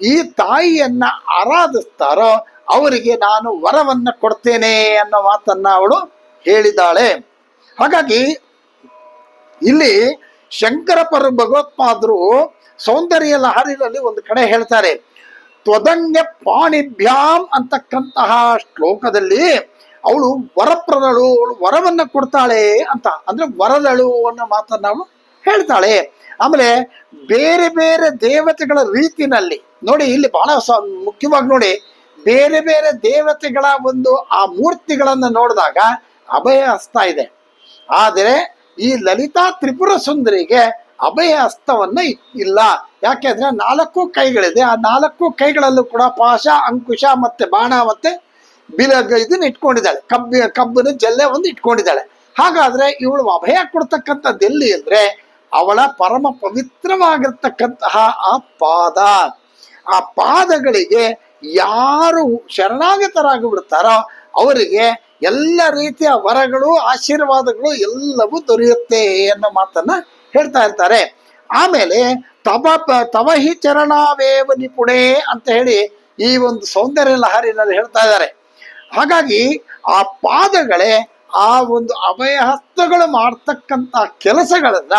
ಈ ತಾಯಿಯನ್ನ ಆರಾಧಿಸ್ತಾರೋ ಅವರಿಗೆ ನಾನು ವರವನ್ನ ಕೊಡ್ತೇನೆ ಅನ್ನೋ ಮಾತನ್ನ ಅವಳು ಹೇಳಿದಾಳೆ ಹಾಗಾಗಿ ಇಲ್ಲಿ ಶಂಕರಪರ ಭಗವತ್ಪಾದ್ರು ಸೌಂದರ್ಯ ಲಹರಿನಲ್ಲಿ ಒಂದು ಕಡೆ ಹೇಳ್ತಾರೆ ತ್ವದನ್ಯ ಪಾಣಿಭ್ಯಾಮ್ ಅಂತಕ್ಕಂತಹ ಶ್ಲೋಕದಲ್ಲಿ ಅವಳು ವರಪ್ರದಳು, ಅವಳು ವರವನ್ನ ಕೊಡ್ತಾಳೆ ಅಂತ, ಅಂದ್ರೆ ವರದಳು ಅನ್ನೋ ಮಾತನ್ನ ಅವಳು ಹೇಳ್ತಾಳೆ. ಆಮೇಲೆ ಬೇರೆ ಬೇರೆ ದೇವತೆಗಳ ರೀತಿನಲ್ಲಿ ನೋಡಿ ಇಲ್ಲಿ ಬಹಳ ಮುಖ್ಯವಾಗಿ ನೋಡಿ ಬೇರೆ ಬೇರೆ ದೇವತೆಗಳ ಒಂದು ಆ ಮೂರ್ತಿಗಳನ್ನ ನೋಡಿದಾಗ ಅಭಯ ಹಸ್ತ ಇದೆ. ಆದರೆ ಈ ಲಲಿತಾ ತ್ರಿಪುರ ಸುಂದರಿಗೆ ಅಭಯ ಹಸ್ತವನ್ನ ಇಲ್ಲ. ಯಾಕೆಂದ್ರೆ ನಾಲ್ಕು ಕೈಗಳಿದೆ. ಆ ನಾಲ್ಕು ಕೈಗಳಲ್ಲೂ ಕೂಡ ಪಾಶ, ಅಂಕುಶ ಮತ್ತೆ ಬಾಣ ಮತ್ತೆ ಬಿಲ ಇದನ್ನ ಇಟ್ಕೊಂಡಿದ್ದಾಳೆ. ಕಬ್ಬಿ, ಕಬ್ಬನ ಜಲ್ಲೆ ಒಂದು ಇಟ್ಕೊಂಡಿದ್ದಾಳೆ. ಹಾಗಾದ್ರೆ ಇವಳು ಅಭಯ ಕೊಡ್ತಕ್ಕಂಥದ್ದು ಎಲ್ಲಿ ಅಂದ್ರೆ ಅವಳ ಪರಮ ಪವಿತ್ರವಾಗಿರ್ತಕ್ಕಂತಹ ಆ ಪಾದ. ಆ ಪಾದಗಳಿಗೆ ಯಾರು ಶರಣಾಗತರಾಗಿ ಬಿಡ್ತಾರೋ ಅವರಿಗೆ ಎಲ್ಲ ರೀತಿಯ ವರಗಳು, ಆಶೀರ್ವಾದಗಳು ಎಲ್ಲವೂ ದೊರೆಯುತ್ತೆ ಅನ್ನೋ ಮಾತನ್ನ ಹೇಳ್ತಾ ಇರ್ತಾರೆ. ಆಮೇಲೆ ತವ ತವ ಹಿ ಚರಣಾವೇವ ನಿಪುಣೆ ಅಂತ ಹೇಳಿ ಈ ಒಂದು ಸೌಂದರ್ಯ ಲಹರಿನಲ್ಲಿ ಹೇಳ್ತಾ ಇದ್ದಾರೆ. ಹಾಗಾಗಿ ಆ ಪಾದಗಳೇ ಆ ಒಂದು ಅಭಯಹಸ್ತಗಳು ಮಾಡ್ತಕ್ಕಂಥ ಕೆಲಸಗಳನ್ನ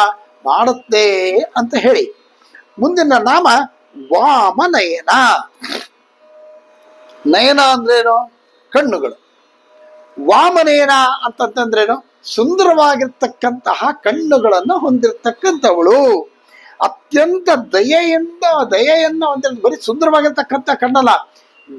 ಮಾಡುತ್ತೆ ಅಂತ ಹೇಳಿ. ಮುಂದಿನ ನಾಮ ವಾಮನಯನ. ನಯನ ಅಂದ್ರೇನು? ಕಣ್ಣುಗಳು. ವಾಮನಯನ ಅಂತಂತಂದ್ರೇನು? ಸುಂದರವಾಗಿರ್ತಕ್ಕಂತಹ ಕಣ್ಣುಗಳನ್ನು ಹೊಂದಿರತಕ್ಕಂಥವಳು. ಅತ್ಯಂತ ದಯೆಯಿಂದ, ದಯೆಯನ್ನು ಹೊಂದಿರ ಬರೀ ಸುಂದರವಾಗಿರ್ತಕ್ಕಂಥ ಕಣ್ಣಲ್ಲ.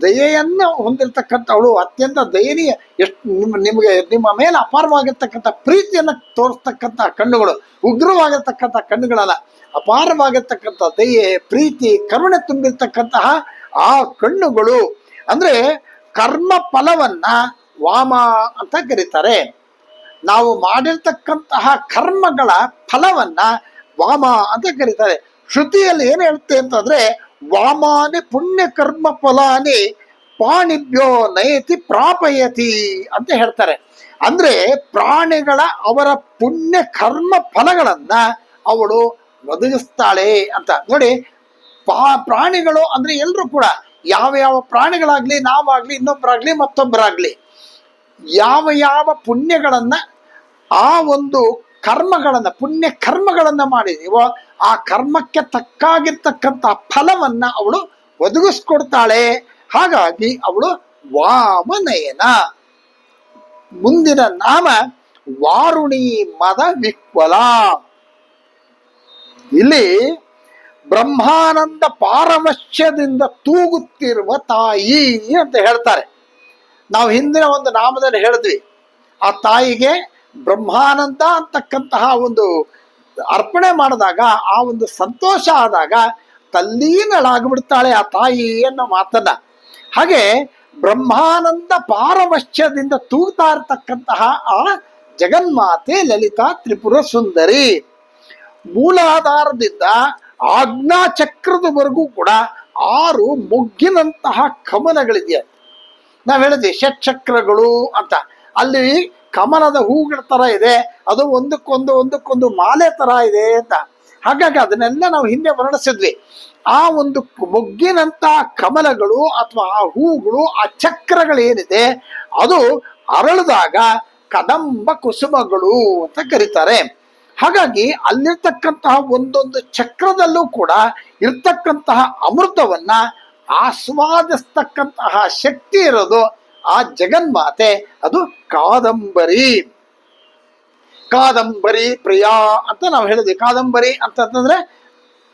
ದಯೆಯನ್ನ ಹೊಂದಿರತಕ್ಕಂಥವಳು ಅತ್ಯಂತ ದಯನೀಯ. ಎಷ್ಟು ನಿಮ್ಮ, ನಿಮಗೆ, ನಿಮ್ಮ ಮೇಲೆ ಅಪಾರವಾಗಿರ್ತಕ್ಕಂಥ ಪ್ರೀತಿಯನ್ನು ತೋರಿಸ್ತಕ್ಕಂಥ ಕಣ್ಣುಗಳು, ಉಗ್ರವಾಗಿರ್ತಕ್ಕಂಥ ಕಣ್ಣುಗಳಲ್ಲ. ಅಪಾರವಾಗಿರ್ತಕ್ಕಂಥ ದಯೆ, ಪ್ರೀತಿ, ಕರುಣೆ ತುಂಬಿರ್ತಕ್ಕಂತಹ ಆ ಕಣ್ಣುಗಳು. ಅಂದ್ರೆ ಕರ್ಮ ಫಲವನ್ನ ವಾಮ ಅಂತ ಕರೀತಾರೆ. ನಾವು ಮಾಡಿರ್ತಕ್ಕಂತಹ ಕರ್ಮಗಳ ಫಲವನ್ನ ವಾಮ ಅಂತ ಕರೀತಾರೆ. ಶ್ರುತಿಯಲ್ಲಿ ಏನು ಹೇಳುತ್ತೆ ಅಂತಂದ್ರೆ ವಾಮಾನಿ ಪುಣ್ಯ ಕರ್ಮ ಫಲಾನೇ ಪಾಣಿಭ್ಯೋ ನಯತಿ ಪ್ರಾಪಯತಿ ಅಂತ ಹೇಳ್ತಾರೆ. ಅಂದ್ರೆ ಪ್ರಾಣಿಗಳ ಅವರ ಪುಣ್ಯ ಕರ್ಮ ಫಲಗಳನ್ನ ಅವಳು ಒದಗಿಸ್ತಾಳೆ ಅಂತ. ನೋಡಿ, ಪಾ ಪ್ರಾಣಿಗಳು ಅಂದ್ರೆ ಎಲ್ಲರೂ ಕೂಡ ಯಾವ ಯಾವ ಪ್ರಾಣಿಗಳಾಗ್ಲಿ, ನಾವಾಗ್ಲಿ ಇನ್ನೊಬ್ಬರಾಗ್ಲಿ ಮತ್ತೊಬ್ಬರಾಗ್ಲಿ ಯಾವ ಯಾವ ಪುಣ್ಯಗಳನ್ನ ಆ ಒಂದು ಕರ್ಮಗಳನ್ನ ಪುಣ್ಯ ಕರ್ಮಗಳನ್ನ ಮಾಡಿದೀವೋ ಆ ಕರ್ಮಕ್ಕೆ ತಕ್ಕಾಗಿರ್ತಕ್ಕಂಥ ಫಲವನ್ನ ಅವಳು ಒದಗಿಸ್ಕೊಡ್ತಾಳೆ. ಹಾಗಾಗಿ ಅವಳು ವಾಮನಯನ. ಮುಂದಿನ ನಾಮ ವಾರುಣಿ ಮದ ವಿಕ್ವಲ. ಇಲ್ಲಿ ಬ್ರಹ್ಮಾನಂದ ಪಾರಮಶ್ಯದಿಂದ ತೂಗುತ್ತಿರುವ ತಾಯಿ ಅಂತ ಹೇಳ್ತಾರೆ. ನಾವು ಹಿಂದಿನ ಒಂದು ನಾಮದಲ್ಲಿ ಹೇಳಿದ್ವಿ. ಆ ತಾಯಿಗೆ ಬ್ರಹ್ಮಾನಂದ ಅಂತಕ್ಕಂತಹ ಒಂದು ಅರ್ಪಣೆ ಮಾಡಿದಾಗ ಆ ಒಂದು ಸಂತೋಷ ಆದಾಗ ತಲ್ಲೀನಳಾಗ್ಬಿಡ್ತಾಳೆ ಆ ತಾಯಿ ಅನ್ನೋ ಮಾತನ್ನ. ಹಾಗೆ ಬ್ರಹ್ಮಾನಂದ ಪಾರವಶ್ಯದಿಂದ ತೂಗ್ತಾ ಇರ್ತಕ್ಕಂತಹ ಆ ಜಗನ್ಮಾತೆ ಲಲಿತಾ ತ್ರಿಪುರ ಸುಂದರಿ. ಮೂಲಾಧಾರದಿಂದ ಆಜ್ಞಾ ಚಕ್ರದವರೆಗೂ ಕೂಡ ಆರು ಮೊಗ್ಗಿನಂತಹ ಕಮಲಗಳಿದೆಯಂತೆ. ನಾವ್ ಹೇಳಿದ್ವಿ ಷಟ್ಚಕ್ರಗಳು ಅಂತ. ಅಲ್ಲಿ ಕಮಲದ ಹೂಗಳ ತರ ಇದೆ, ಅದು ಒಂದಕ್ಕೊಂದು ಒಂದಕ್ಕೊಂದು ಮಾಲೆ ತರ ಇದೆ ಅಂತ. ಹಾಗಾಗಿ ಅದನ್ನೆಲ್ಲ ನಾವು ಹಿಂದೆ ವರ್ಣಿಸಿದ್ವಿ. ಆ ಒಂದು ಮೊಗ್ಗಿನಂತ ಕಮಲಗಳು ಅಥವಾ ಆ ಹೂಗಳು, ಆ ಚಕ್ರಗಳು ಏನಿದೆ ಅದು ಅರಳಿದಾಗ ಕದಂಬ ಕುಸುಮಗಳು ಅಂತ ಕರೀತಾರೆ. ಹಾಗಾಗಿ ಅಲ್ಲಿರ್ತಕ್ಕಂತಹ ಒಂದೊಂದು ಚಕ್ರದಲ್ಲೂ ಕೂಡ ಇರ್ತಕ್ಕಂತಹ ಅಮೃತವನ್ನ ಆಸ್ವಾದಿಸ್ತಕ್ಕಂತಹ ಶಕ್ತಿ ಇರೋದು ಆ ಜಗನ್ಮಾತೆ ಅದು ಕಾದಂಬರಿ. ಕಾದಂಬರಿ ಪ್ರಿಯಾ ಅಂತ ನಾವು ಹೇಳಿದ್ವಿ. ಕಾದಂಬರಿ ಅಂತಂದ್ರೆ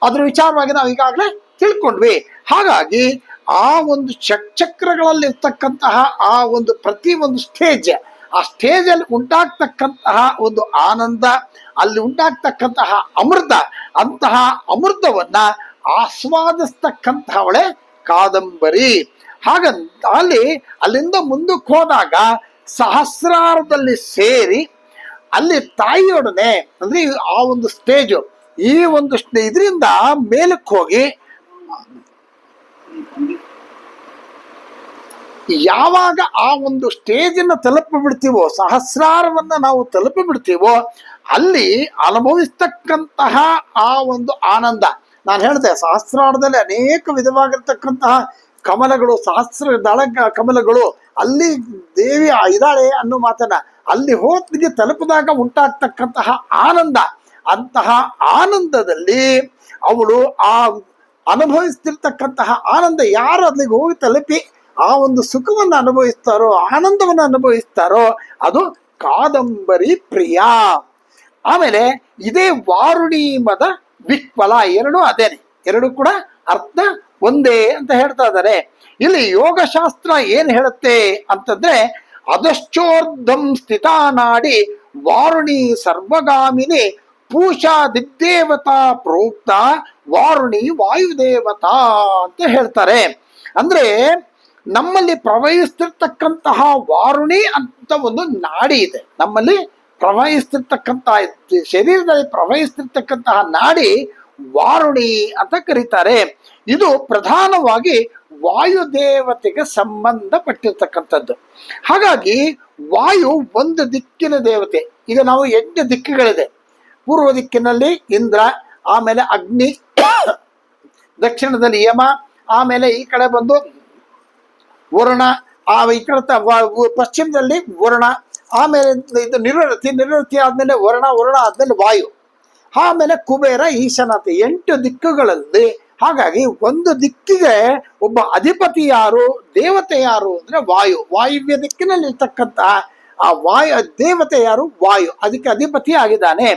ಅದ್ರ ವಿಚಾರವಾಗಿ ನಾವು ಈಗಾಗಲೇ ತಿಳ್ಕೊಂಡ್ವಿ. ಹಾಗಾಗಿ ಆ ಒಂದು ಚಕ್ ಚಕ್ರಗಳಲ್ಲಿ ಇರ್ತಕ್ಕಂತಹ ಆ ಒಂದು ಪ್ರತಿ ಒಂದು ಸ್ಟೇಜ್, ಆ ಸ್ಟೇಜ್ ಅಲ್ಲಿ ಉಂಟಾಗ್ತಕ್ಕಂತಹ ಒಂದು ಆನಂದ, ಅಲ್ಲಿ ಉಂಟಾಗ್ತಕ್ಕಂತಹ ಅಮೃತ, ಅಂತಹ ಅಮೃತವನ್ನ ಆಸ್ವಾದಿಸ್ತಕ್ಕಂತಹವಳೆ ಕಾದಂಬರಿ. ಹಾಗಂತ ಅಲ್ಲಿ, ಅಲ್ಲಿಂದ ಮುಂದಕ್ಕೆ ಹೋದಾಗ ಸಹಸ್ರಾರದಲ್ಲಿ ಸೇರಿ ಅಲ್ಲಿ ತಾಯಿಯೊಡನೆ, ಅಂದ್ರೆ ಆ ಒಂದು ಸ್ಟೇಜು ಈ ಒಂದು ಇದರಿಂದ ಮೇಲಕ್ಕೆ ಹೋಗಿ ಯಾವಾಗ ಆ ಒಂದು ಸ್ಟೇಜನ್ನ ತಲುಪಿ ಬಿಡ್ತೀವೋ, ಸಹಸ್ರಾರವನ್ನ ನಾವು ತಲುಪಿ ಬಿಡ್ತೀವೋ, ಅಲ್ಲಿ ಅನುಭವಿಸ್ತಕ್ಕಂತಹ ಆ ಒಂದು ಆನಂದ. ನಾನು ಹೇಳಿದೆ, ಸಹಸ್ರಾರದಲ್ಲಿ ಅನೇಕ ವಿಧವಾಗಿರ್ತಕ್ಕಂತಹ ಕಮಲಗಳು, ಸಹಸ್ರ ದಳ ಕಮಲಗಳು ಅಲ್ಲಿ ದೇವಿ ಇದ್ದಾಳೆ ಅನ್ನೋ ಮಾತನ್ನ ಅಲ್ಲಿ ಹೋತ್ನಿಗೆ ತಲುಪಿದಾಗ ಉಂಟಾಗ್ತಕ್ಕಂತಹ ಆನಂದ. ಅಂತಹ ಆನಂದದಲ್ಲಿ ಅವಳು ಆ ಅನುಭವಿಸ್ತಿರ್ತಕ್ಕಂತಹ ಆನಂದ ಯಾರು ಅಲ್ಲಿಗೆ ಹೋಗಿ ತಲುಪಿ ಆ ಒಂದು ಸುಖವನ್ನು ಅನುಭವಿಸ್ತಾರೋ, ಆನಂದವನ್ನು ಅನುಭವಿಸ್ತಾರೋ ಅದು ಕಾದಂಬರಿ ಪ್ರಿಯ. ಆಮೇಲೆ ಇದೇ ವಾರುಣೀಮದ ವಿಕ್ವಲ ಎರಡು ಅದೇನೆ, ಎರಡು ಕೂಡ ಅರ್ಥ ಒಂದೇ ಅಂತ ಹೇಳ್ತಾ ಇದ್ದಾರೆ. ಇಲ್ಲಿ ಯೋಗಶಾಸ್ತ್ರ ಏನ್ ಹೇಳುತ್ತೆ ಅಂತಂದ್ರೆ ಅದಶ್ಚೋರ್ಧಂ ಸ್ಥಿತ ನಾಡಿ ವಾರುಣಿ ಸರ್ವಗಾಮಿನಿ ಪೂಷಾ ದಿಗ್ದೇವತಾ ಪ್ರೋಕ್ತ ವಾರುಣಿ ವಾಯುದೇವತಾ ಅಂತ ಹೇಳ್ತಾರೆ. ಅಂದ್ರೆ ನಮ್ಮಲ್ಲಿ ಪ್ರವಹಿಸ್ತಿರ್ತಕ್ಕಂತಹ ವಾರುಣಿ ಅಂತ ಒಂದು ನಾಡಿ ಇದೆ. ನಮ್ಮಲ್ಲಿ ಪ್ರವಹಿಸ್ತಿರ್ತಕ್ಕಂತಹ ಶರೀರದಲ್ಲಿ ಪ್ರವಹಿಸ್ತಿರ್ತಕ್ಕಂತಹ ನಾಡಿ ವಾರುಣಿ ಅಂತ ಕರೀತಾರೆ. ಇದು ಪ್ರಧಾನವಾಗಿ ವಾಯುದೇವತೆಗೆ ಸಂಬಂಧಪಟ್ಟಿರ್ತಕ್ಕಂಥದ್ದು. ಹಾಗಾಗಿ ವಾಯು ಒಂದು ದಿಕ್ಕಿನ ದೇವತೆ. ಈಗ ನಾವು ಎಂಟು ದಿಕ್ಕುಗಳಿದೆ. ಪೂರ್ವ ದಿಕ್ಕಿನಲ್ಲಿ ಇಂದ್ರ, ಆಮೇಲೆ ಅಗ್ನಿ, ದಕ್ಷಿಣದಲ್ಲಿ ಯಮ, ಆಮೇಲೆ ಈ ಕಡೆ ಬಂದು ವರುಣ, ಆ ಈ ಕಡೆ ಪಶ್ಚಿಮದಲ್ಲಿ ವರುಣ, ಆಮೇಲೆ ಇದು ನಿರತಿ ನಿರತಿ ಆದ್ಮೇಲೆ ವರ್ಣ ವರ್ಣ ಆದ್ಮೇಲೆ ವಾಯು. ಆಮೇಲೆ ಕುಬೇರ ಈಶಾನಾಥ ಎಂಟು ದಿಕ್ಕುಗಳಲ್ಲಿ ಹಾಗಾಗಿ ಒಂದು ದಿಕ್ಕಿಗೆ ಒಬ್ಬ ಅಧಿಪತಿ ಯಾರು, ದೇವತೆ ಯಾರು ಅಂದ್ರೆ ವಾಯು. ವಾಯುವ್ಯ ದಿಕ್ಕಿನಲ್ಲಿ ಇರ್ತಕ್ಕಂಥ ಆ ವಾಯು, ದೇವತೆ ಯಾರು? ವಾಯು. ಅದಕ್ಕೆ ಅಧಿಪತಿ ಆಗಿದ್ದಾನೆ.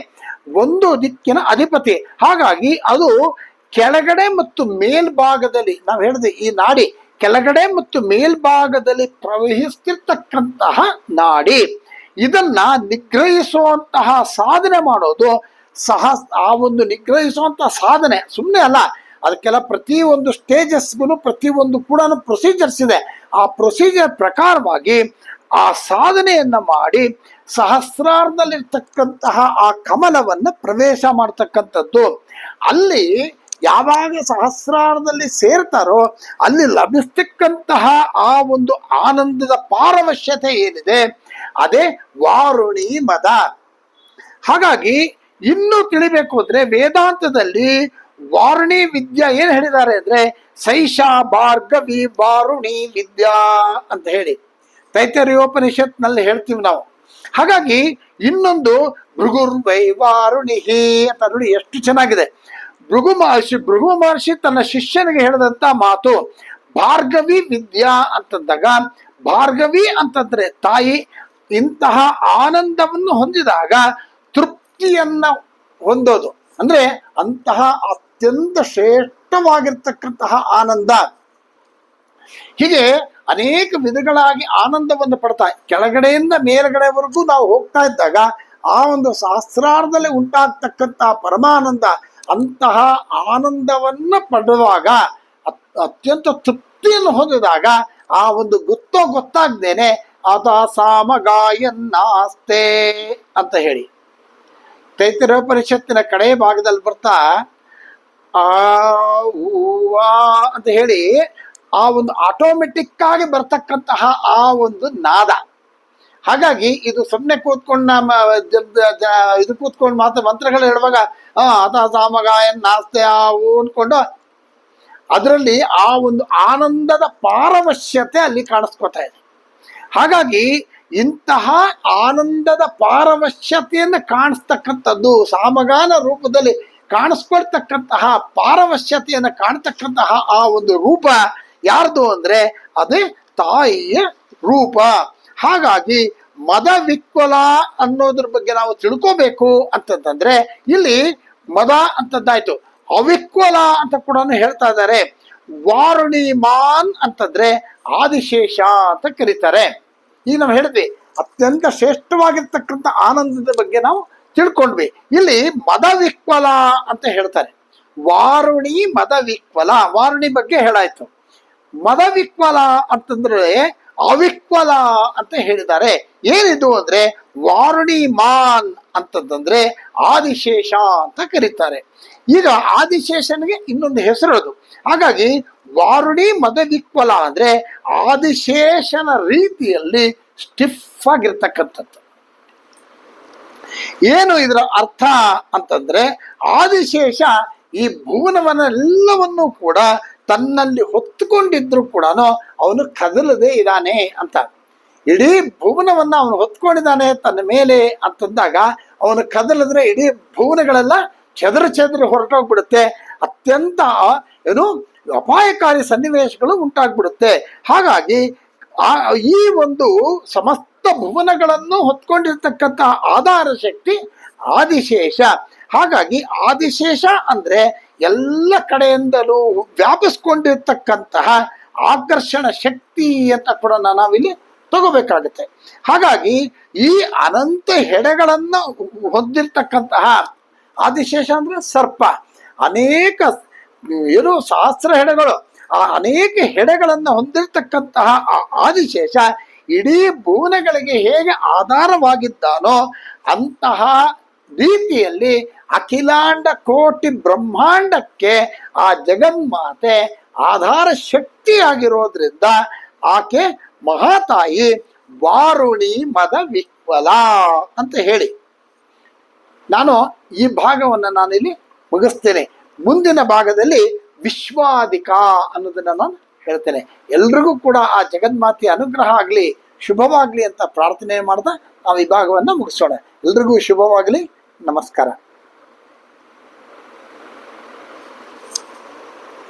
ಒಂದು ದಿಕ್ಕಿನ ಅಧಿಪತಿ. ಹಾಗಾಗಿ ಅದು ಕೆಳಗಡೆ ಮತ್ತು ಮೇಲ್ಭಾಗದಲ್ಲಿ, ನಾವು ಹೇಳಿದೆ ಈ ನಾಡಿ ಕೆಳಗಡೆ ಮತ್ತು ಮೇಲ್ಭಾಗದಲ್ಲಿ ಪ್ರವಹಿಸ್ತಿರ್ತಕ್ಕಂತಹ ನಾಡಿ. ಇದನ್ನ ನಿಗ್ರಹಿಸುವಂತಹ ಸಾಧನೆ ಮಾಡೋದು ಸಹ ಆ ಒಂದು ನಿಗ್ರಹಿಸುವಂಥ ಸಾಧನೆ. ಸುಮ್ಮನೆ ಅಲ್ಲ, ಅದಕ್ಕೆಲ್ಲ ಪ್ರತಿ ಒಂದು ಸ್ಟೇಜಸ್ಗೂ ಪ್ರತಿ ಒಂದು ಕೂಡ ಪ್ರೊಸೀಜರ್ಸ್ ಇದೆ. ಆ ಪ್ರೊಸೀಜರ್ ಪ್ರಕಾರವಾಗಿ ಆ ಸಾಧನೆಯನ್ನ ಮಾಡಿ ಸಹಸ್ರಾರ್ಧದಲ್ಲಿರ್ತಕ್ಕಂತಹ ಆ ಕಮಲವನ್ನು ಪ್ರವೇಶ ಮಾಡ್ತಕ್ಕಂಥದ್ದು. ಅಲ್ಲಿ ಯಾವಾಗ ಸಹಸ್ರಾರ್ಧದಲ್ಲಿ ಸೇರ್ತಾರೋ, ಅಲ್ಲಿ ಲಭಿಸ್ತಕ್ಕಂತಹ ಆ ಒಂದು ಆನಂದದ ಪಾರವಶ್ಯತೆ ಏನಿದೆ, ಅದೇ ವಾರುಣಿ ಮದ ಹಾಗಾಗಿ ಇನ್ನೂ ತಿಳಿಬೇಕು ಅಂದ್ರೆ ವೇದಾಂತದಲ್ಲಿ ವಾರುಣಿ ವಿದ್ಯಾ ಏನ್ ಹೇಳಿದ್ದಾರೆ ಅಂದ್ರೆ ಸೈಷಾ ಭಾರ್ಗವಿ ವಾರುಣಿ ವಿದ್ಯಾ ಅಂತ ಹೇಳಿ ತೈತರ್ಯೋಪನಿಷತ್ನಲ್ಲಿ ಹೇಳ್ತೀವಿ ನಾವು. ಹಾಗಾಗಿ ಇನ್ನೊಂದು ಭೃಗುರ್ವೈ ವಾರುಣಿಹಿ ಅಂತ ನೋಡಿ ಎಷ್ಟು ಚೆನ್ನಾಗಿದೆ. ಭೃಗು ಮಹರ್ಷಿ ಭೃಗು ಮಹರ್ಷಿ ತನ್ನ ಶಿಷ್ಯನಿಗೆ ಹೇಳಿದಂತ ಮಾತು ಭಾರ್ಗವಿ ವಿದ್ಯಾ ಅಂತಂದಾಗ ಭಾರ್ಗವಿ ಅಂತಂದ್ರೆ ತಾಯಿ ಇಂತಹ ಆನಂದವನ್ನು ಹೊಂದಿದಾಗ ತೃಪ್ತಿಯನ್ನ ಹೊಂದೋದು. ಅಂದ್ರೆ ಅಂತಹ ಅತ್ಯಂತ ಶ್ರೇಷ್ಠವಾಗಿರ್ತಕ್ಕಂತಹ ಆನಂದ. ಹೀಗೆ ಅನೇಕ ವಿಧಗಳಾಗಿ ಆನಂದವನ್ನು ಪಡ್ತಾ ಕೆಳಗಡೆಯಿಂದ ಮೇಲ್ಗಡೆವರೆಗೂ ನಾವು ಹೋಗ್ತಾ ಇದ್ದಾಗ ಆ ಒಂದು ಸಹಸ್ರಾರ್ಧದಲ್ಲಿ ಉಂಟಾಗ್ತಕ್ಕಂತಹ ಪರಮಾನಂದ ಅಂತಹ ಆನಂದವನ್ನ ಪಡುವಾಗ ಅತ್ಯಂತ ತೃಪ್ತಿಯನ್ನು ಹೊಂದಿದಾಗ ಆ ಒಂದು ಗೊತ್ತೋ ಗೊತ್ತಾಗ್ದೇನೆ ಅತ ಸಾಮಗಾಯನ್ನಾಸ್ತೆ ಅಂತ ಹೇಳಿ. ತೈತಿರೋಪನಿಷತ್ತಿನ ಕಡೆ ಭಾಗದಲ್ಲಿ ಬರ್ತಾ, ಆ ಹೂವಾ ಅಂತ ಹೇಳಿ ಆ ಒಂದು ಆಟೋಮೆಟಿಕ್ ಆಗಿ ಬರ್ತಕ್ಕಂತಹ ಆ ಒಂದು ನಾದ. ಹಾಗಾಗಿ ಇದು ಸುಮ್ಮನೆ ಕೂತ್ಕೊಂಡು ನಮ್ಮ ಇದು ಕೂತ್ಕೊಂಡು ಮಾತ್ರ ಮಂತ್ರಗಳು ಹೇಳುವಾಗ, ಆ ಅತ ಸಾಮಗಾಯನ್ ನಾಸ್ತೆ ಆವು ಅನ್ಕೊಂಡು ಅದರಲ್ಲಿ ಆ ಒಂದು ಆನಂದದ ಪಾರವಶ್ಯತೆ ಅಲ್ಲಿ ಕಾಣಿಸ್ಕೊತಾ ಇದೆ. ಹಾಗಾಗಿ ಇಂತಹ ಆನಂದದ ಪಾರವಶ್ಯತೆಯನ್ನು ಕಾಣಿಸ್ತಕ್ಕಂಥದ್ದು, ಸಾಮಗಾನ ರೂಪದಲ್ಲಿ ಕಾಣಿಸ್ಕೊಳ್ತಕ್ಕಂತಹ ಪಾರವಶ್ಯತೆಯನ್ನು ಕಾಣ್ತಕ್ಕಂತಹ ಆ ಒಂದು ರೂಪ ಯಾರ್ದು ಅಂದ್ರೆ ಅದೇ ತಾಯಿಯ ರೂಪ. ಹಾಗಾಗಿ ಮದ ವಿಕ್ವಲ ಅನ್ನೋದ್ರ ಬಗ್ಗೆ ನಾವು ತಿಳ್ಕೋಬೇಕು ಅಂತಂತಂದ್ರೆ ಇಲ್ಲಿ ಮದ ಅಂತದ್ದಾಯ್ತು. ಅವಿಕ್ವಲ ಅಂತ ಕೂಡ ಹೇಳ್ತಾ ಇದ್ದಾರೆ. ವಾರುಣಿಮಾನ್ ಅಂತಂದ್ರೆ ಆದಿಶೇಷ ಅಂತ ಕರೀತಾರೆ. ಈಗ ನಾವು ಹೇಳಿದ್ವಿ, ಅತ್ಯಂತ ಶ್ರೇಷ್ಠವಾಗಿರ್ತಕ್ಕಂಥ ಆನಂದದ ಬಗ್ಗೆ ನಾವು ತಿಳ್ಕೊಂಡ್ವಿ. ಇಲ್ಲಿ ಮದ ವಿಕ್ವಲ ಅಂತ ಹೇಳ್ತಾರೆ. ವಾರುಣಿ ಮದ ವಿಕ್ವಲ ವಾರುಣಿ ಬಗ್ಗೆ ಹೇಳಾಯ್ತು. ಮದ ವಿಕ್ವಲ ಅಂತಂದ್ರೆ ಅವಿಕ್ವಲ ಅಂತ ಹೇಳಿದ್ದಾರೆ. ಏನಿದು ಅಂದ್ರೆ ವಾರುಣಿ ಮಾನ್ ಅಂತಂದ್ರೆ ಆದಿಶೇಷ ಅಂತ ಕರೀತಾರೆ. ಈಗ ಆದಿಶೇಷನಿಗೆ ಇನ್ನೊಂದು ಹೆಸರು ಅದು. ಹಾಗಾಗಿ ವಾರುಣಿ ಮದವಿಕ್ವಲ ಅಂದ್ರೆ ಆದಿಶೇಷನ ರೀತಿಯಲ್ಲಿ ಸ್ಟಿಫ್ ಆಗಿರ್ತಕ್ಕಂಥದ್ದು ಏನು ಇದರ ಅರ್ಥ ಅಂತಂದ್ರೆ ಆದಿಶೇಷ ಈ ಭುವನವನ್ನೆಲ್ಲವನ್ನೂ ಕೂಡ ತನ್ನಲ್ಲಿ ಹೊತ್ತುಕೊಂಡಿದ್ರು ಕೂಡ ಅವನು ಕದಲದೆ ಇದ್ದಾನೆ ಅಂತ. ಇಡೀ ಭುವನವನ್ನ ಅವನು ಹೊತ್ಕೊಂಡಿದ್ದಾನೆ ತನ್ನ ಮೇಲೆ ಅಂತಂದಾಗ ಅವನು ಕದಲಿದ್ರೆ ಇಡೀ ಭುವನಗಳೆಲ್ಲ ಚದರ ಚದರಿ ಹೊರಟೋಗ್ಬಿಡುತ್ತೆ. ಅತ್ಯಂತ, ಏನು ಅಪಾಯಕಾರಿ ಸನ್ನಿವೇಶಗಳು ಉಂಟಾಗ್ಬಿಡುತ್ತೆ. ಹಾಗಾಗಿ ಆ, ಈ ಒಂದು ಸಮಸ್ತ ಭುವನಗಳನ್ನು ಹೊತ್ಕೊಂಡಿರ್ತಕ್ಕಂಥ ಆಧಾರ ಶಕ್ತಿ ಆದಿಶೇಷ. ಹಾಗಾಗಿ ಆದಿಶೇಷ ಅಂದ್ರೆ ಎಲ್ಲ ಕಡೆಯಿಂದಲೂ ವ್ಯಾಪಿಸ್ಕೊಂಡಿರ್ತಕ್ಕಂತಹ ಆಕರ್ಷಣ ಶಕ್ತಿ ಅಂತ ಕೂಡ ನಾವಿಲ್ಲಿ ತಗೋಬೇಕಾಗುತ್ತೆ. ಹಾಗಾಗಿ ಈ ಅನಂತ ಹೆಡೆಗಳನ್ನು ಹೊಂದಿರ್ತಕ್ಕಂತಹ ಆದಿಶೇಷ ಅಂದ್ರೆ ಸರ್ಪ. ಅನೇಕ ಏನು ಸಹಸ್ರ ಹೆಡೆಗಳು ಆ ಅನೇಕ ಹೆಡೆಗಳನ್ನು ಹೊಂದಿರತಕ್ಕಂತಹ ಆ ಆದಿಶೇಷ ಇಡೀ ಭುವನಗಳಿಗೆ ಹೇಗೆ ಆಧಾರವಾಗಿದ್ದಾನೋ ಅಂತಹ ರೀತಿಯಲ್ಲಿ ಅಖಿಲಾಂಡ ಕೋಟಿ ಬ್ರಹ್ಮಾಂಡಕ್ಕೆ ಆ ಜಗನ್ಮಾತೆ ಆಧಾರ ಶಕ್ತಿಯಾಗಿರೋದ್ರಿಂದ ಆಕೆ ಮಹಾತಾಯಿ ವಾರುಣಿ ಮದ ವಿಕ್ವಲ ಅಂತ ಹೇಳಿ. ನಾನು ಈ ಭಾಗವನ್ನು ನಾನಿಲ್ಲಿ ಮುಗಿಸ್ತೇನೆ. ಮುಂದಿನ ಭಾಗದಲ್ಲಿ ವಿಶ್ವಾದಿಕ ಅನ್ನೋದನ್ನ ನಾನು ಹೇಳ್ತೇನೆ. ಎಲ್ರಿಗೂ ಕೂಡ ಆ ಜಗನ್ಮಾತೆಯ ಅನುಗ್ರಹ ಆಗಲಿ, ಶುಭವಾಗಲಿ ಅಂತ ಪ್ರಾರ್ಥನೆ ಮಾಡ್ತಾ ನಾವು ಈ ಮುಗಿಸೋಣ. ಎಲ್ರಿಗೂ ಶುಭವಾಗಲಿ, ನಮಸ್ಕಾರ.